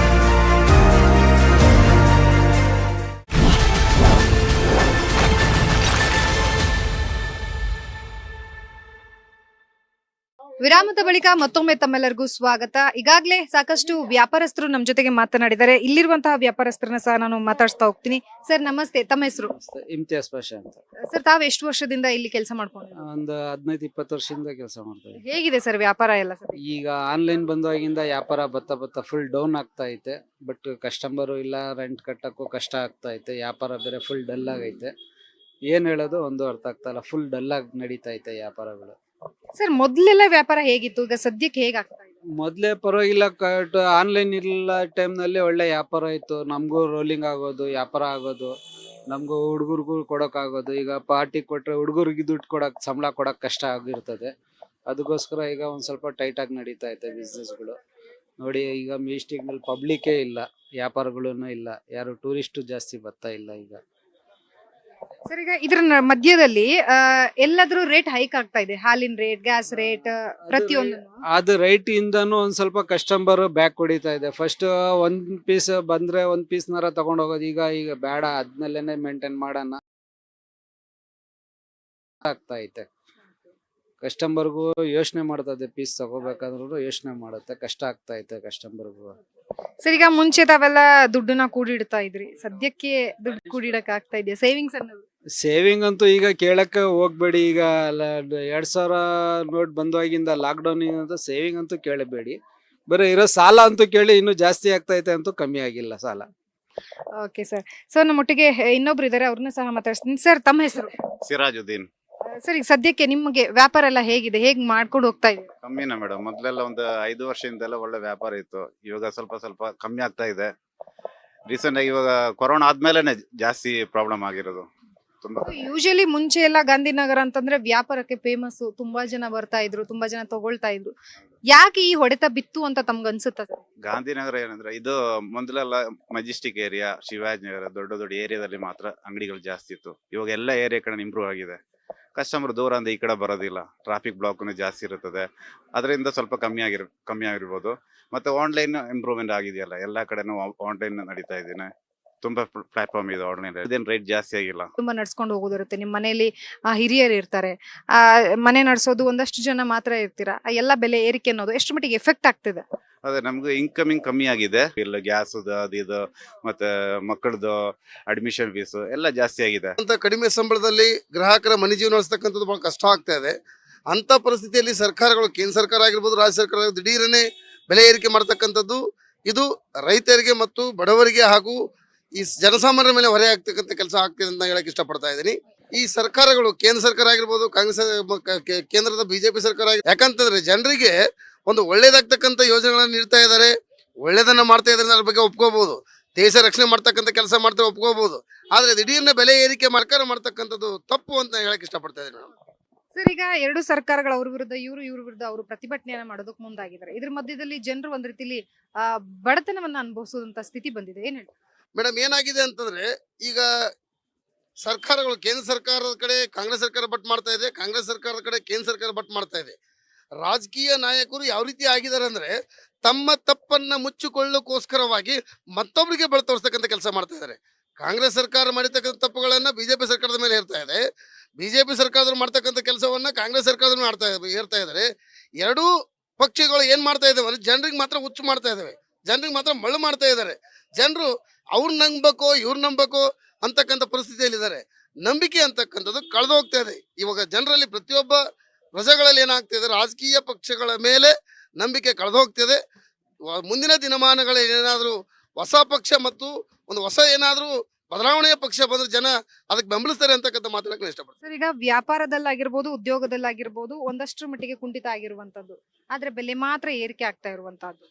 A: ವಿರಾಮದ ಬಳಿಕ ಮತ್ತೊಮ್ಮೆ ತಮ್ಮೆಲ್ಲರಿಗೂ ಸ್ವಾಗತ. ಈಗಾಗಲೇ ಸಾಕಷ್ಟು ವ್ಯಾಪಾರಸ್ಥರು ನಮ್ಮ ಜೊತೆಗೆ ಮಾತನಾಡಿದ್ದಾರೆ. ಇಲ್ಲಿರುವಂತಹ ವ್ಯಾಪಾರಸ್ಥರನ್ನ ಸಹ ನಾನು ಮಾತಾಡ್ತಾ ಹೋಗ್ತೀನಿ. ಸರ್ ನಮಸ್ತೆ. ತಮ್ಮ ಹೆಸರು?
J: ಇಮ್ತಿಯಾಸ್ ಪಾಷ ಅಂತ.
A: ಸರ್ ತಾವ್ ಎಷ್ಟು ವರ್ಷದಿಂದ ಇಲ್ಲಿ ಕೆಲಸ ಮಾಡ್ಕೊಂಡು
J: ಒಂದು ಹದಿನೈದು ಇಪ್ಪತ್ತು ವರ್ಷದಿಂದ ಕೆಲಸ ಮಾಡ್ತೀವಿ
A: ಹೇಗಿದೆ ಸರ್ ವ್ಯಾಪಾರ ಎಲ್ಲ ಸರ್?
J: ಈಗ ಆನ್ಲೈನ್ ಬಂದಾಗಿಂದ ವ್ಯಾಪಾರ ಬತ್ತ ಬತ್ತ ಫುಲ್ ಡೌನ್ ಆಗ್ತಾ ಐತೆ. ಬಟ್ ಕಸ್ಟಮರು ಇಲ್ಲ ರೆಂಟ್ ಕಟ್ಟಕ್ಕೂ ಕಷ್ಟ ಆಗ್ತಾ ಐತೆ. ವ್ಯಾಪಾರ ಬೇರೆ ಫುಲ್ ಡಲ್ ಆಗೈತೆ. ಏನ್ ಹೇಳೋದು ಒಂದು ಅರ್ಥ ಆಗ್ತಾ ಇಲ್ಲ. ಫುಲ್ ಡಲ್ ಆಗಿ ನಡೀತಾ ಐತೆ ವ್ಯಾಪಾರಗಳು.
A: ಸರ್, ಮೊದ್ಲೆಲ್ಲ ವ್ಯಾಪಾರ ಹೇಗಿತ್ತು? ಈಗ ಸದ್ಯಕ್ಕೆ ಹೇಗಾಗ್ತಾ ಇದೆ?
J: ಮೊದ್ಲೇ ಪರವಾಗಿಲ್ಲ ಆನ್ಲೈನ್ ಇಲ್ಲ ಟೈಮ್ನಲ್ಲಿ ಒಳ್ಳೆ ವ್ಯಾಪಾರ ಇತ್ತು ನಮಗೂ ರೋಲಿಂಗ್ ಆಗೋದು, ವ್ಯಾಪಾರ ಆಗೋದು. ನಮಗೂ ಹುಡುಗರಿಗೂ ಕೊಡೋಕ್ಕಾಗೋದು ಈಗ ಪಾರ್ಟಿ ಕೊಟ್ರೆ ಹುಡುಗರಿಗೆ ದುಡ್ಡು ಕೊಡಕ್, ಸಂಬಳ ಕೊಡಕ್ ಕಷ್ಟ ಆಗಿರ್ತದೆ. ಅದಕ್ಕೋಸ್ಕರ ಈಗ ಒಂದ್ ಸ್ವಲ್ಪ ಟೈಟ್ ಆಗಿ ನಡೀತಾ ಐತೆ ಬಿಸ್ನೆಸ್ಗಳು ನೋಡಿ, ಈಗ ಮಿಸ್ಟೇಕ್ನಲ್ಲಿ ಪಬ್ಲಿಕ್ಕೇ ಇಲ್ಲ ವ್ಯಾಪಾರಗಳೂ ಇಲ್ಲ. ಯಾರು ಟೂರಿಸ್ಟು ಜಾಸ್ತಿ ಬರ್ತಾ ಇಲ್ಲ ಈಗ.
A: ಸರ್ ಈಗ ಇದ್ರ ನ- ಮಧ್ಯದಲ್ಲಿ ಆ, ಎಲ್ಲಾದ್ರೂ ರೇಟ್ ಹೈಕ್ ಆಗ್ತಾ ಇದೆ? ಹಾಲಿನ ರೇಟ್ ಗ್ಯಾಸ್ ರೇಟ್ ಪ್ರತಿಯೊಂದು
J: ಅದು ರೈಟ್ ಇಂದನು ಒಂದ್ ಸ್ವಲ್ಪ ಕಸ್ಟಮರ್ ಬ್ಯಾಕ್ ಹೊಡಿತಾ ಇದೆ. ಫಸ್ಟ್ ಒಂದ್ ಪೀಸ್ ಬಂದ್ರೆ ಒಂದ್ ಪೀಸ್ ನರ ತಗೊಂಡ್ ಹೋಗೋದು. ಈಗ ಈಗ ಬೇಡ ಅದ್ನಲ್ಲೇನೆ ಮೇಂಟೈನ್ ಮಾಡೋಣ ಆಗ್ತಾ ಐತೆ. ಕಸ್ಟಮರ್ಗೂ ಯೋಚನೆ ಮಾಡ್ತದೆ ಪೀಸ್ ತಗೋಬೇಕಾದ್ರೂ ಯೋಚನೆ ಮಾಡುತ್ತೆ. ಕಷ್ಟ ಆಗ್ತಾ ಐತೆ ಕಸ್ಟಮರ್ಗೂ
A: ಸರ್ ಈಗ ಮುಂಚೆ ತಾವೆಲ್ಲ ದುಡ್ಡನ್ನ ಕೂಡಿಡ್ತಾ ಇದ್ರಿ. ಸದ್ಯಕ್ಕೆ ದುಡ್ಡು ಕೂಡಿಡಕ್ ಆಗ್ತಾ ಇದೆಯಾ? ಸೇವಿಂಗ್ಸ್ ಅನ್ನೋದು.
J: ಸೇವಿಂಗ್ ಅಂತೂ ಈಗ ಕೇಳಕ್ಕೆ ಹೋಗ್ಬೇಡಿ. ಈಗ ಲ- ಎರಡ್ ಸಾವಿರ ನೋಟ್ ಬಂದಾಗಿಂದ ಲಾಕ್ಡೌನ್ ಅಂತ ಸೇವಿಂಗ್ ಅಂತೂ ಕೇಳಬೇಡಿ. ಬರೀ ಇರೋ ಸಾಲ ಅಂತೂ ಕೇಳಿ ಇನ್ನು ಜಾಸ್ತಿ ಆಗ್ತಾ ಇದೆ ಅಂತೂ ಕಮ್ಮಿ ಆಗಿಲ್ಲ ಸಾಲ.
A: ಓಕೆ ಸರ್ ಸೊ ನಮ್ಮೊಟ್ಟಿಗೆ ಇನ್ನೊಬ್ರು ಇದಾರೆ ಅವ್ರನ್ನ ಸಹ ಮಾತಾಡ್ತೀನಿ ಸರ್ ತಮ್ಮ ಹೆಸರು?
K: ಸಿರಾಜುದ್ದೀನ್.
A: ಸರ್ ಈಗ ಸದ್ಯಕ್ಕೆ ನಿಮಗೆ ವ್ಯಾಪಾರ ಎಲ್ಲ ಹೇಗಿದೆ? ಹೇಗ್ ಮಾಡ್ಕೊಂಡು ಹೋಗ್ತಾ ಇದೆ
K: ಕಮ್ಮಿನ ಮೇಡಮ್. ಮೊದಲೆಲ್ಲ ಒಂದು ಐದು ವರ್ಷದಿಂದೆಲ್ಲ ಒಳ್ಳೆ ವ್ಯಾಪಾರ ಇತ್ತು. ಇವಾಗ ಸ್ವಲ್ಪ ಸ್ವಲ್ಪ ಕಮ್ಮಿ ಆಗ್ತಾ ಇದೆ. ರೀಸೆಂಟ್ ಆಗಿ ಇವಾಗ ಕೊರೋನಾ ಆದ್ಮೇಲೆ ಜಾಸ್ತಿ ಪ್ರಾಬ್ಲಮ್ ಆಗಿರೋದು.
A: ಯೂಶಲಿ ಮುಂಚೆ ಎಲ್ಲ ಗಾಂಧಿನಗರ ಅಂತಂದ್ರೆ ವ್ಯಾಪಾರಕ್ಕೆ ಫೇಮಸ್ ತುಂಬಾ ಜನ ಬರ್ತಾ ಇದ್ರು ತುಂಬಾ ಜನ ತಗೊಳ್ತಾ ಇದ್ರು. ಯಾಕೆ ಈ ಹೊಡೆತ ಬಿತ್ತು ಅಂತ ತಮ್ಗೆ ಅನ್ಸುತ್ತ ಸರ್
K: ಗಾಂಧಿನಗರ ಏನಂದ್ರೆ ಇದು ಮೊದಲೆಲ್ಲ ಮೆಜೆಸ್ಟಿಕ್ ಏರಿಯಾ ಶಿವಾಜಿನಗರ ದೊಡ್ಡ ದೊಡ್ಡ ಏರಿಯಾದಲ್ಲಿ ಮಾತ್ರ ಅಂಗಡಿಗಳು ಜಾಸ್ತಿ ಇತ್ತು. ಇವಾಗ ಎಲ್ಲ ಏರಿಯಾ ಕಡೆ ಇಂಪ್ರೂವ್ ಆಗಿದೆ. ಕಸ್ಟಮರ್ ದೂರ ಅಂದ್ರೆ ಈ ಕಡೆ ಬರೋದಿಲ್ಲ. ಟ್ರಾಫಿಕ್ ಬ್ಲಾಕ್ನು ಜಾಸ್ತಿ ಇರುತ್ತದೆ. ಅದರಿಂದ ಸ್ವಲ್ಪ ಕಮ್ಮಿ ಆಗಿರ್ ಕಮ್ಮಿ ಆಗಿರ್ಬೋದು. ಮತ್ತೆ ಆನ್ಲೈನ್ ಇಂಪ್ರೂವ್ಮೆಂಟ್ ಆಗಿದೆಯಲ್ಲ ಎಲ್ಲಾ ಕಡೆನೂ ಆನ್ಲೈನ್ ನಡೀತಾ ಇದ್ದೇನೆ. ತುಂಬಾ ಪ್ಲಾಟ್ಫಾರ್ಮ್ ಇದೆ ಆನ್ಲೈನ್ ಇದೇನು ರೇಟ್ ಜಾಸ್ತಿ ಆಗಿಲ್ಲ.
A: ತುಂಬಾ ನಡ್ಸ್ಕೊಂಡು ಹೋಗೋದಿರುತ್ತೆ. ನಿಮ್ಮ ಮನೆಯಲ್ಲಿ ಆ, ಹಿರಿಯರು ಇರ್ತಾರೆ. ಆ ಮನೆ ನಡೆಸೋದು ಒಂದಷ್ಟು ಜನ ಮಾತ್ರ ಇರ್ತೀರಾ? ಆ ಎಲ್ಲ ಬೆಲೆ ಏರಿಕೆ ಅನ್ನೋದು ಎಷ್ಟು ಮಟ್ಟಿಗೆ ಎಫೆಕ್ಟ್ ಆಗ್ತಿದೆ?
K: ಅದೇ ನಮ್ಗೆ ಇನ್ಕಮಿಂಗ್ ಕಮ್ಮಿ ಆಗಿದೆ. ಇಲ್ಲ ಗ್ಯಾಸ್ ಅದು ಇದು ಮತ್ತೆ ಮಕ್ಕಳದು ಅಡ್ಮಿಷನ್ ಫೀಸ್ ಎಲ್ಲ ಜಾಸ್ತಿ ಆಗಿದೆ.
L: ಅಂತ ಕಡಿಮೆ ಸಂಬಳದಲ್ಲಿ ಗ್ರಾಹಕರ ಮನೆ ಜೀವನ ನಡೆಸ್ತಕ್ಕಂಥದ್ದು ಬಹಳ ಕಷ್ಟ ಆಗ್ತಾ ಇದೆ. ಅಂತ ಪರಿಸ್ಥಿತಿಯಲ್ಲಿ ಸರ್ಕಾರಗಳು ಕೇಂದ್ರ ಸರ್ಕಾರ ಆಗಿರ್ಬೋದು ರಾಜ್ಯ ಸರ್ಕಾರ ಆಗಿರ್ಬೋದು, ದಿಢೀರನೆ ಬೆಲೆ ಏರಿಕೆ ಮಾಡ್ತಕ್ಕಂಥದ್ದು ಇದು ರೈತರಿಗೆ ಮತ್ತು ಬಡವರಿಗೆ ಹಾಗೂ ಈ ಜನಸಾಮಾನ್ಯರ ಮೇಲೆ ಹೊರೆ ಆಗ್ತಕ್ಕಂಥ ಕೆಲಸ ಆಗ್ತಿದೆ ಅಂತ ಹೇಳಕ್ ಇಷ್ಟಪಡ್ತಾ ಇದ್ದೀನಿ. ಈ ಸರ್ಕಾರಗಳು, ಕೇಂದ್ರ ಸರ್ಕಾರ ಆಗಿರ್ಬೋದು, ಕಾಂಗ್ರೆಸ್ ಕೇಂದ್ರದ ಬಿಜೆಪಿ ಸರ್ಕಾರ ಆಗಿ ಯಾಕಂತಂದ್ರೆ ಜನರಿಗೆ ಒಂದು ಒಳ್ಳೇದಾಗ್ತಕ್ಕಂಥ ಯೋಜನೆಗಳನ್ನ ನೀಡ್ತಾ ಇದ್ದಾರೆ. ಒಳ್ಳೇದನ್ನ ಮಾಡ್ತಾ ಇದ್ದಾರೆ ಅದ್ರ ಬಗ್ಗೆ ಒಪ್ಕೋಬಹುದು ದೇಶ ರಕ್ಷಣೆ ಮಾಡ್ತಕ್ಕಂಥ ಕೆಲಸ ಮಾಡ್ತಾ ಒಪ್ಕೋಬಹುದು ಆದ್ರೆ ದಿಢೀರ್ನ ಬೆಲೆ ಏರಿಕೆ ಸರ್ಕಾರ ಮಾಡ್ತಕ್ಕಂಥದ್ದು ತಪ್ಪು ಅಂತ ಹೇಳಕ್ ಇಷ್ಟಪಡ್ತಾ ಇದ್ದೀನಿ ನಾನು.
A: ಸರ್, ಈಗ ಎರಡು ಸರ್ಕಾರಗಳು ಅವ್ರ ವಿರುದ್ಧ, ಇವರು ಇವ್ರ ವಿರುದ್ಧ ಅವರು ಪ್ರತಿಭಟನೆಯನ್ನ ಮಾಡೋದಕ್ಕೆ ಮುಂದಾಗಿದ್ದಾರೆ. ಇದ್ರ ಮಧ್ಯದಲ್ಲಿ ಜನರು ಒಂದ್ ರೀತಿಲಿ ಬಡತನವನ್ನ ಅನುಭವಿಸುವಂತ ಸ್ಥಿತಿ ಬಂದಿದೆ. ಏನ್ ಹೇಳ್ತೀರಾ?
L: ಮೇಡಮ್, ಏನಾಗಿದೆ ಅಂತಂದ್ರೆ, ಈಗ ಸರ್ಕಾರಗಳು, ಕೇಂದ್ರ ಸರ್ಕಾರದ ಕಡೆ ಕಾಂಗ್ರೆಸ್ ಸರ್ಕಾರ ಬಟ್ ಮಾಡ್ತಾ ಇದೆ, ಕಾಂಗ್ರೆಸ್ ಸರ್ಕಾರದ ಕಡೆ ಕೇಂದ್ರ ಸರ್ಕಾರ ಬಟ್ ಮಾಡ್ತಾ ಇದೆ. ರಾಜಕೀಯ ನಾಯಕರು ಯಾವ ರೀತಿ ಆಗಿದ್ದಾರೆ ಅಂದ್ರೆ, ತಮ್ಮ ತಪ್ಪನ್ನ ಮುಚ್ಚಿಕೊಳ್ಳೋಕೋಸ್ಕರವಾಗಿ ಮತ್ತೊಬ್ಬರಿಗೆ ಬಳ ತೋರಿಸ್ತಕ್ಕಂಥ ಕೆಲಸ ಮಾಡ್ತಾ ಇದ್ದಾರೆ. ಕಾಂಗ್ರೆಸ್ ಸರ್ಕಾರ ಮಾಡಿರ್ತಕ್ಕಂಥ ತಪ್ಪುಗಳನ್ನ ಬಿಜೆಪಿ ಸರ್ಕಾರದ ಮೇಲೆ ಹೇರ್ತಾ ಇದೆ. ಬಿಜೆಪಿ ಸರ್ಕಾರದವ್ರು ಮಾಡ್ತಕ್ಕಂಥ ಕೆಲಸವನ್ನ ಕಾಂಗ್ರೆಸ್ ಸರ್ಕಾರದವ್ರು ಮಾಡ್ತಾ ಹೇರ್ತಾ ಇದ್ದಾರೆ. ಎರಡೂ ಪಕ್ಷಗಳು ಏನ್ ಮಾಡ್ತಾ ಇದಾವೆ ಅಂದ್ರೆ, ಜನರಿಗೆ ಮಾತ್ರ ಹುಚ್ಚು ಮಾಡ್ತಾ ಇದ್ದಾವೆ ಜನರಿಗೆ ಮಾತ್ರ ಮಳ್ಳು ಮಾಡ್ತಾ ಇದ್ದಾರೆ. ಜನರು ಅವ್ರು ನಂಬಬೇಕು, ಇವ್ರು ನಂಬಬೇಕು ಅಂತಕ್ಕಂಥ ಪರಿಸ್ಥಿತಿಯಲ್ಲಿದ್ದಾರೆ. ನಂಬಿಕೆ ಅಂತಕ್ಕಂಥದ್ದು ಕಳೆದು ಹೋಗ್ತಾ ಇದೆ. ಇವಾಗ ಜನರಲ್ಲಿ ಪ್ರತಿಯೊಬ್ಬ ಪ್ರಜೆಗಳಲ್ಲಿ ಏನಾಗ್ತಿದೆ ರಾಜಕೀಯ ಪಕ್ಷಗಳ ಮೇಲೆ ನಂಬಿಕೆ ಕಳೆದು ಹೋಗ್ತಿದೆ ಮುಂದಿನ ದಿನಮಾನಗಳಲ್ಲಿ ಏನಾದರೂ ಹೊಸ ಪಕ್ಷ ಮತ್ತು ಒಂದು ಹೊಸ ಏನಾದರೂ ಬದಲಾವಣೆಯ ಪಕ್ಷ ಬಂದ್ರೆ ಜನ ಅದಕ್ಕೆ ಬೆಂಬಲಿಸ್ತಾರೆ ಅಂತಕ್ಕಂಥ ಮಾತಾಡಕ್ಕೆ ಇಷ್ಟಪಡ್ತಾರೆ
A: ಸರ್, ಈಗ ವ್ಯಾಪಾರದಲ್ಲಾಗಿರ್ಬೋದು, ಉದ್ಯೋಗದಲ್ಲಾಗಿರ್ಬೋದು, ಒಂದಷ್ಟು ಮಟ್ಟಿಗೆ ಕುಂಠಿತ ಆಗಿರುವಂತದ್ದು ಆದರೆ ಬೆಲೆ ಮಾತ್ರ ಏರಿಕೆ ಆಗ್ತಾ ಇರುವಂತದ್ದು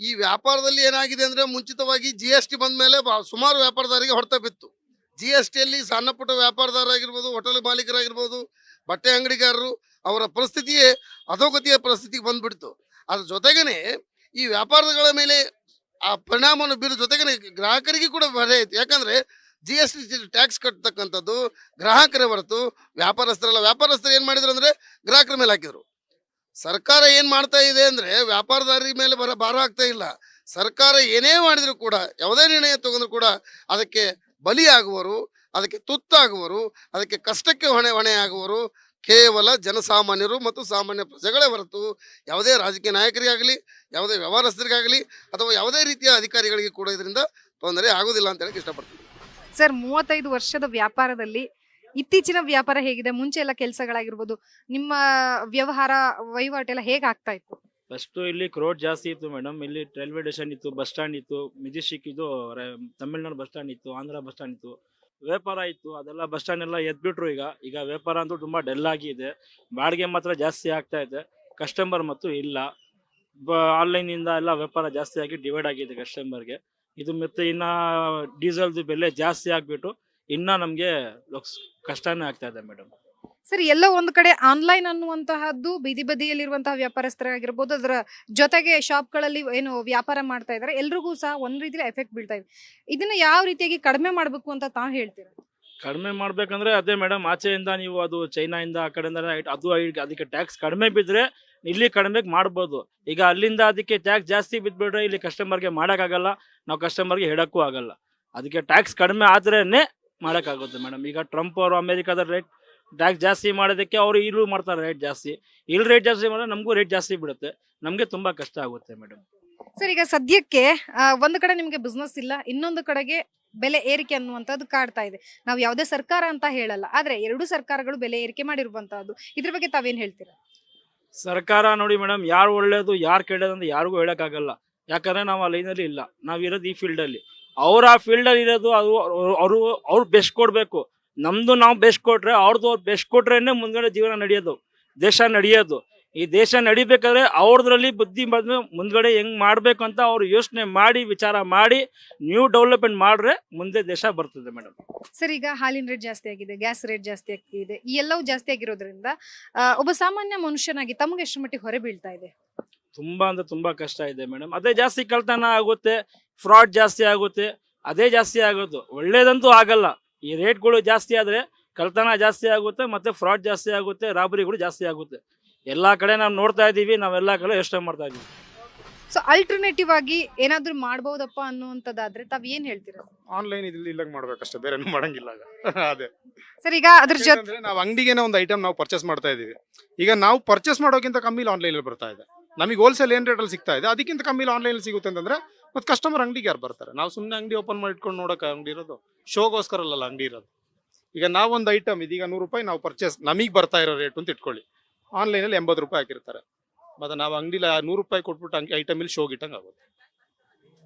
L: ಈ ವ್ಯಾಪಾರದಲ್ಲಿ ಏನಾಗಿದೆ ಅಂದ್ರೆ ಮುಂಚಿತವಾಗಿ ಜಿ ಎಸ್ ಟಿ ಬಂದ ಮೇಲೆ ಸುಮಾರು ವ್ಯಾಪಾರದಾರಿಗೆ ಹೊಡೆತ ಬಿತ್ತು. ಜಿ ಎಸ್ ಟಿಯಲ್ಲಿ ಸಣ್ಣ ಪುಟ್ಟ ವ್ಯಾಪಾರದಾರರಾಗಿರ್ಬೋದು ಹೋಟೆಲ್ ಮಾಲೀಕರಾಗಿರ್ಬೋದು, ಬಟ್ಟೆ ಅಂಗಡಿಗಾರರು ಅವರ ಪರಿಸ್ಥಿತಿಯೇ ಅಧೋಗತಿಯ ಪರಿಸ್ಥಿತಿಗೆ ಬಂದ್ಬಿಡ್ತು. ಅದ್ರ ಜೊತೆಗೇನೆ ಈ ವ್ಯಾಪಾರಗಳ ಮೇಲೆ ಆ ಪರಿಣಾಮವನ್ನು ಬೀರೋ ಜೊತೆಗೇನೆ ಗ್ರಾಹಕರಿಗೆ ಕೂಡ ಬರೆ ಐತೆ ಯಾಕಂದ್ರೆ ಜಿ ಎಸ್ ಟಿ ಟ್ಯಾಕ್ಸ್ ಕಟ್ತಕ್ಕಂಥದ್ದು ಗ್ರಾಹಕರೇ ಹೊರತು ವ್ಯಾಪಾರಸ್ಥರಲ್ಲ. ವ್ಯಾಪಾರಸ್ಥರು ಏನು ಮಾಡಿದ್ರು ಅಂದ್ರೆ ಗ್ರಾಹಕರ ಮೇಲೆ ಹಾಕಿದ್ರು. ಸರ್ಕಾರ ಏನ್ ಮಾಡ್ತಾ ಇದೆ ಅಂದ್ರೆ ವ್ಯಾಪಾರದಾರಿ ಮೇಲೆ ಬರ ಭಾರ ಆಗ್ತಾ ಇಲ್ಲ. ಸರ್ಕಾರ ಏನೇ ಮಾಡಿದ್ರು ಕೂಡ, ಯಾವುದೇ ನಿರ್ಣಯ ತಗೊಂಡ್ರು ಕೂಡ ಅದಕ್ಕೆ ಬಲಿಯಾಗುವರು, ಅದಕ್ಕೆ ತುತ್ತಾಗುವರು, ಅದಕ್ಕೆ ಕಷ್ಟಕ್ಕೆ ಹೊಣೆ ಹೊಣೆ ಆಗುವರು ಕೇವಲ ಜನಸಾಮಾನ್ಯರು ಮತ್ತು ಸಾಮಾನ್ಯ ಪ್ರಜೆಗಳೇ ಹೊರತು ಯಾವುದೇ ರಾಜಕೀಯ ನಾಯಕರಿಗಾಗಲಿ, ಯಾವುದೇ ವ್ಯವಹಾರಸ್ಥರಿಗಾಗಲಿ ಅಥವಾ ಯಾವುದೇ ರೀತಿಯ ಅಧಿಕಾರಿಗಳಿಗೆ ಕೂಡ ಇದರಿಂದ ತೊಂದರೆ ಆಗೋದಿಲ್ಲ ಅಂತ ಹೇಳಕ್ಕೆ ಇಷ್ಟಪಡ್ತೀನಿ.
A: ಸರ್, ಮೂವತ್ತೈದು ವರ್ಷದ ವ್ಯಾಪಾರದಲ್ಲಿ ಇತ್ತೀಚಿನ ವ್ಯಾಪಾರ ಹೇಗಿದೆ, ಮುಂಚೆ ಎಲ್ಲ ಕೆಲಸಗಳಾಗಿರ್ಬೋದು, ನಿಮ್ಮ ವ್ಯವಹಾರ ವಹಿವಾಟೆಲ್ಲ ಹೇಗೆ ಆಗ್ತಾ ಇತ್ತು?
M: ಫಸ್ಟ್ ಇಲ್ಲಿ ಕ್ರೋಡ್ ಜಾಸ್ತಿ ಇತ್ತು ಮೇಡಮ್ ಇಲ್ಲಿ ರೈಲ್ವೆ ಸ್ಟೇಷನ್ ಇತ್ತು ಬಸ್ ಸ್ಟ್ಯಾಂಡ್ ಇತ್ತು ಮೆಜೆಸ್ಟಿಕ್ ಇದು ತಮಿಳ್ನಾಡು ಬಸ್ ಸ್ಟ್ಯಾಂಡ್ ಇತ್ತು ಆಂಧ್ರ ಬಸ್ ಸ್ಟ್ಯಾಂಡ್ ಇತ್ತು. ವ್ಯಾಪಾರ ಇತ್ತು, ಅದೆಲ್ಲ ಬಸ್ ಸ್ಟ್ಯಾಂಡ್ ಎಲ್ಲ ಎದ್ಬಿಟ್ರು ಈಗ. ಈಗ ವ್ಯಾಪಾರ ಅಂತೂ ತುಂಬ ಡಲ್ ಆಗಿದೆ ಬಾಡಿಗೆ ಮಾತ್ರ ಜಾಸ್ತಿ ಆಗ್ತಾ ಇದೆ. ಕಸ್ಟಮರ್ ಮತ್ತು ಇಲ್ಲ. ಆನ್ಲೈನ್ ಇಂದ ಎಲ್ಲ ವ್ಯಾಪಾರ ಜಾಸ್ತಿ ಆಗಿ ಡಿವೈಡ್ ಆಗಿದೆ ಕಸ್ಟಮರ್ಗೆ ಇದು ಮತ್ತೆ ಇನ್ನ ಡೀಸೆಲ್ದು ಬೆಲೆ ಜಾಸ್ತಿ ಆಗ್ಬಿಟ್ಟು ಇನ್ನ ನಮ್ಗೆ ಕಷ್ಟನೇ ಆಗ್ತಾ ಇದೆ ಮೇಡಮ್
A: ಸರ್ ಎಲ್ಲ ಒಂದ್ ಕಡೆ ಆನ್ಲೈನ್ ಅನ್ನುವಂತಹದ್ದು ಬೀದಿ ಬದಿಯಲ್ಲಿರುವಂತಹ ವ್ಯಾಪಾರಸ್ಥರಾಗಿರ್ಬೋದು ಅದರ ಜೊತೆಗೆ ಶಾಪ್ಗಳಲ್ಲಿ ಏನು ವ್ಯಾಪಾರ ಮಾಡ್ತಾ ಇದ್ದಾರೆ ಎಲ್ರಿಗೂ ಸಹ ಒಂದ್ ರೀತಿಲಿ ಎಫೆಕ್ಟ್ ಬೀಳ್ತಾ ಇದೆ. ಇದನ್ನ ಯಾವ ರೀತಿಯಾಗಿ ಕಡಿಮೆ ಮಾಡಬೇಕು ಅಂತ ತಾ ಹೇಳ್ತೀರಾ?
M: ಕಡಿಮೆ ಮಾಡ್ಬೇಕಂದ್ರೆ ಅದೇ ಮೇಡಮ್ ಆಚೆಯಿಂದ ನೀವು ಅದು ಚೈನಾಯಿಂದ ಆ ಕಡೆಯಿಂದ ಅದು ಅದಕ್ಕೆ ಟ್ಯಾಕ್ಸ್ ಕಡಿಮೆ ಬಿದ್ರೆ ಇಲ್ಲಿ ಕಡಿಮೆ ಮಾಡ್ಬೋದು. ಈಗ ಅಲ್ಲಿಂದ ಅದಕ್ಕೆ ಟ್ಯಾಕ್ಸ್ ಜಾಸ್ತಿ ಬಿದ್ಬಿಟ್ರೆ ಇಲ್ಲಿ ಕಸ್ಟಮರ್ಗೆ ಮಾಡೋಕ್ಕಾಗಲ್ಲ ನಾವು ಕಸ್ಟಮರ್ಗೆ ಹೇಳೋಕ್ಕೂ ಆಗಲ್ಲ. ಅದಕ್ಕೆ ಟ್ಯಾಕ್ಸ್ ಕಡಿಮೆ ಆದ್ರೇನೆ ಮಾಡೋಕ್ಕಾಗುತ್ತೆ ಮೇಡಮ್ ಈಗ ಟ್ರಂಪ್ ಅವರು ಅಮೇರಿಕಾದ ರೇಟ್ ಟ್ಯಾಕ್ಸ್ ಜಾಸ್ತಿ ಮಾಡೋದಕ್ಕೆ ಅವರು ಇಲ್ಲೂ ಮಾಡ್ತಾರೆ ರೇಟ್ ಜಾಸ್ತಿ. ಇಲ್ಲಿ ರೇಟ್ ಜಾಸ್ತಿ ಮಾಡಿದ್ರೆ ನಮಗೂ ರೇಟ್ ಜಾಸ್ತಿ ಬಿಡುತ್ತೆ. ನಮಗೆ ತುಂಬ ಕಷ್ಟ ಆಗುತ್ತೆ ಮೇಡಮ್
A: ಸರ್ ಈಗ ಸದ್ಯಕ್ಕೆ ಒಂದು ಕಡೆ ನಿಮಗೆ ಬಿಸ್ನೆಸ್ ಇಲ್ಲ ಇನ್ನೊಂದು ಕಡೆಗೆ ಬೆಲೆ ಏರಿಕೆ ಅನ್ನುವಂಥದ್ದು ಕಾಡ್ತಾ ಇದೆ. ನಾವು ಯಾವುದೇ ಸರ್ಕಾರ ಅಂತ ಹೇಳಲ್ಲ ಆದರೆ ಎರಡು ಸರ್ಕಾರಗಳು ಬೆಲೆ ಏರಿಕೆ ಮಾಡಿರುವಂತಹದ್ದು ಇದ್ರ ಬಗ್ಗೆ ತಾವೇನ್ ಹೇಳ್ತೀರಾ?
M: ಸರ್ಕಾರ ನೋಡಿ ಮೇಡಮ್ ಯಾರು ಒಳ್ಳೇದು ಯಾರು ಕೆಟ್ಟದು ಅಂತ ಯಾರಿಗೂ ಹೇಳೋಕ್ಕಾಗಲ್ಲ. ಯಾಕಂದ್ರೆ ನಾವು ಆ ಲೈನಲ್ಲಿ ಇಲ್ಲ. ನಾವು ಇರೋದು ಈ ಫೀಲ್ಡಲ್ಲಿ ಅವ್ರು ಆ ಫೀಲ್ಡಲ್ಲಿ ಇರೋದು ಅದು ಅವರು ಅವ್ರು ಬೆಸ್ಟ್ ಕೊಡಬೇಕು. ನಮ್ದು ನಾವು ಬೆಸ್ಟ್ ಕೊಟ್ರೆ ಅವ್ರದ್ದು ಅವ್ರು ಬೆಸ್ಟ್ ಕೊಟ್ರೇನೆ ಮುಂದ್ಗಡೆ ಜೀವನ ನಡೆಯೋದು ದೇಶ ನಡೆಯೋದು. ಈ ದೇಶ ನಡಿಬೇಕಾದ್ರೆ ಅವ್ರದ್ರಲ್ಲಿ ಬುದ್ಧಿ ಬಂದ್ರೆ ಮುಂದ್ಗಡೆ ಹೆಂಗ್ ಮಾಡ್ಬೇಕು ಅಂತ ಅವ್ರು ಯೋಚನೆ ಮಾಡಿ ವಿಚಾರ ಮಾಡಿ ನ್ಯೂ ಡೆವಲಪ್ಮೆಂಟ್ ಮಾಡ್ರೆ ಮುಂದೆ ದೇಶ ಬರ್ತದೆ ಮೇಡಮ್
A: ಸರ್ ಈಗ ಹಾಲಿನ ರೇಟ್ ಜಾಸ್ತಿ ಆಗಿದೆ ಗ್ಯಾಸ್ ರೇಟ್ ಜಾಸ್ತಿ ಆಗಿದೆ ಈ ಎಲ್ಲವೂ ಜಾಸ್ತಿ ಆಗಿರೋದ್ರಿಂದ ಒಬ್ಬ ಸಾಮಾನ್ಯ ಮನುಷ್ಯನಾಗಿ ತಮಗೆ ಎಷ್ಟು ಮಟ್ಟಿಗೆ ಹೊರೆ ಬೀಳ್ತಾ ಇದೆ?
M: ತುಂಬಾ ಅಂದ್ರೆ ತುಂಬಾ ಕಷ್ಟ ಇದೆ ಮೇಡಮ್ ಅದೇ ಜಾಸ್ತಿ ಕಳ್ತನ ಆಗುತ್ತೆ ಫ್ರಾಡ್ ಜಾಸ್ತಿ ಆಗುತ್ತೆ ಅದೇ ಜಾಸ್ತಿ ಆಗೋದು. ಒಳ್ಳೇದಂತೂ ಆಗಲ್ಲ. ಈ ರೇಟ್ಗಳು ಜಾಸ್ತಿ ಆದ್ರೆ ಕಳ್ತನ ಜಾಸ್ತಿ ಆಗುತ್ತೆ ಮತ್ತೆ ಫ್ರಾಡ್ ಜಾಸ್ತಿ ಆಗುತ್ತೆ ರಾಬರಿಗಳು ಜಾಸ್ತಿ ಆಗುತ್ತೆ. ಎಲ್ಲಾ ಕಡೆ ನಾವು ನೋಡ್ತಾ ಇದ್ದೀವಿ ನಾವೆಲ್ಲ ಕಡೆ ಯೋಚನೆ ಮಾಡ್ತಾ ಇದ್ದೀವಿ.
A: ಸೊ ಅಲ್ಟರ್ನೇಟಿವ್ ಆಗಿ ಏನಾದರೂ ಮಾಡ್ಬೋದಪ್ಪ ಅನ್ನುವಂಥದ್ದಾದ್ರೆ ತಾವು ಏನ್ ಹೇಳ್ತೀರಾ?
N: ಆನ್ಲೈನ್ ಇದ್ರಲ್ಲಿ ಇಲ್ಲಾಗ ಮಾಡ್ಬೇಕಷ್ಟೇ ಬೇರೆ ಏನು ಮಾಡಂಗಿಲ್ಲ ಆಗ. ಅದೇ.
A: ಸರ್ ಈಗ ಅದ್ರ ಜೊತೆ
N: ಯಾಕಂದ್ರೆ ನಾವು ಅಂಗಡಿಗೆನೇ ಒಂದು ಐಟಮ್ ನಾವು ಪರ್ಚೇಸ್ ಮಾಡ್ತಾ ಇದೀವಿ ಈಗ ನಾವು ಪರ್ಚೇಸ್ ಮಾಡೋಕ್ಕಿಂತ ಕಮ್ಮಿಲಿ ಆನ್ಲೈನ್ ಬರ್ತಾ ಇದೆ. ನಮಗೆ ಹೋಲ್ಸೇಲ್ ಏನ್ ರೇಟಲ್ಲಿ ಸಿಗ್ತಾ ಇದೆ ಅದಕ್ಕಿಂತ ಕಮ್ಮಿಲಿ ಆನ್ಲೈನ್ ಸಿಗುತ್ತೆ ಅಂತಂದ್ರೆ ಮತ್ತೆ ಕಸ್ಟಮರ್ ಅಂಗಡಿಗೆ ಯಾರು ಬರ್ತಾರೆ? ನಾವು ಸುಮ್ಮನೆ ಅಂಗಡಿ ಓಪನ್ ಮಾಡಿ ಇಟ್ಕೊಂಡು ನೋಡಕ್ಕೆ ಅಂಗಡಿ ಇರೋದು ಶೋಗೋಸ್ಕರ ಅಲ್ಲ ಅಂಗಡಿ ಇರೋದು. ಈಗ ನಾವೊಂದು ಐಟಮ್ ಇದೀಗ ನೂರು ರೂಪಾಯಿ ನಾವು ಪರ್ಚೇಸ್ ನಮಗೆ ಬರ್ತಾ ಇರೋ ರೇಟ್ ಅಂತ ಇಟ್ಕೊಳ್ಳಿ. ಆನ್ಲೈನಲ್ಲಿ ಎಂಬತ್ತು ರೂಪಾಯಿ ಹಾಕಿರ್ತಾರೆ. ಮತ್ತೆ ನಾವು ಅಂಗಡಿಲಿ ನೂರು ರೂಪಾಯಿ ಕೊಟ್ಬಿಟ್ಟು ಅಂಗಡಿ ಐಟಮ್ ಇಲ್ಲಿ ಶೋಗೆ ಇಟ್ಟಂಗೆ ಆಗುತ್ತೆ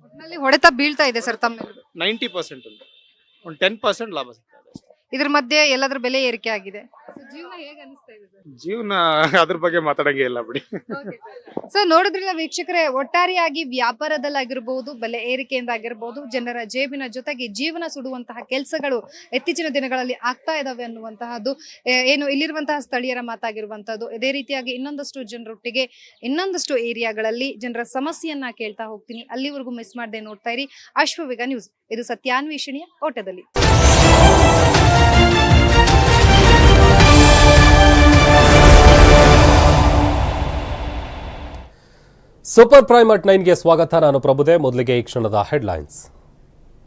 A: ಒಟ್ನಲ್ಲಿ ಹೊಡೆತ ಬೀಳ್ತಾ ಇದೆ ಸರ್ ತಮ್ಮ.
N: ನೈಂಟಿ ಪರ್ಸೆಂಟ್ ಒಂದು ಟೆನ್ ಪರ್ಸೆಂಟ್ ಲಾಭ.
A: ಇದ್ರ ಮಧ್ಯೆ ಎಲ್ಲದ್ರ ಬೆಲೆ ಏರಿಕೆ ಆಗಿದೆ. So, ಜೀವನ ಹೇಗೆ ಅನಿಸ್ತಾ ಇದೆ ಸರ್?
N: ಜೀವನ ಅದ್ರ ಬಗ್ಗೆ ಮಾತಾಡಂಗೆ ಇಲ್ಲ ಬಿಡಿ.
A: ಸೊ ನೋಡಿದ್ರಲ್ಲ ವೀಕ್ಷಕರೇ ಒಟ್ಟಾರೆಯಾಗಿ ವ್ಯಾಪಾರದಲ್ಲಾಗಿರ್ಬಹುದು ಬೆಲೆ ಏರಿಕೆಯಿಂದ ಆಗಿರ್ಬಹುದು ಜನರ ಜೇಬಿನ ಜೊತೆಗೆ ಜೀವನ ಸುಡುವಂತಹ ಕೆಲಸಗಳು ಇತ್ತೀಚಿನ ದಿನಗಳಲ್ಲಿ ಆಗ್ತಾ ಇದಾವೆ ಅನ್ನುವಂತಹದ್ದು ಏ- ಏನು ಇಲ್ಲಿರುವಂತಹ ಸ್ಥಳೀಯರ ಮಾತಾಗಿರುವಂತಹದ್ದು ಇದೇ ರೀತಿಯಾಗಿ ಇನ್ನೊಂದಷ್ಟು ಜನರೊಟ್ಟಿಗೆ ಇನ್ನೊಂದಷ್ಟು ಏರಿಯಾಗಳಲ್ಲಿ ಜನರ ಸಮಸ್ಯೆಯನ್ನ ಕೇಳ್ತಾ ಹೋಗ್ತೀನಿ. ಅಲ್ಲಿವರೆಗೂ ಮಿಸ್ ಮಾಡದೆ ನೋಡ್ತಾ ಇರಿ. ಅಶ್ವವೇಗ ನ್ಯೂಸ್. ಇದು ಸತ್ಯಾನ್ವೇಷಣೆಯ ಓಟದಲ್ಲಿ.
I: ಸೂಪರ್ ಪ್ರೈಮ್ ಅಟ್ ನೈನ್ಗೆ ಸ್ವಾಗತ. ನಾನು ಪ್ರಭುದೇ. ಮೊದಲಿಗೆ ಈ ಕ್ಷಣದ ಹೆಡ್ಲೈನ್ಸ್.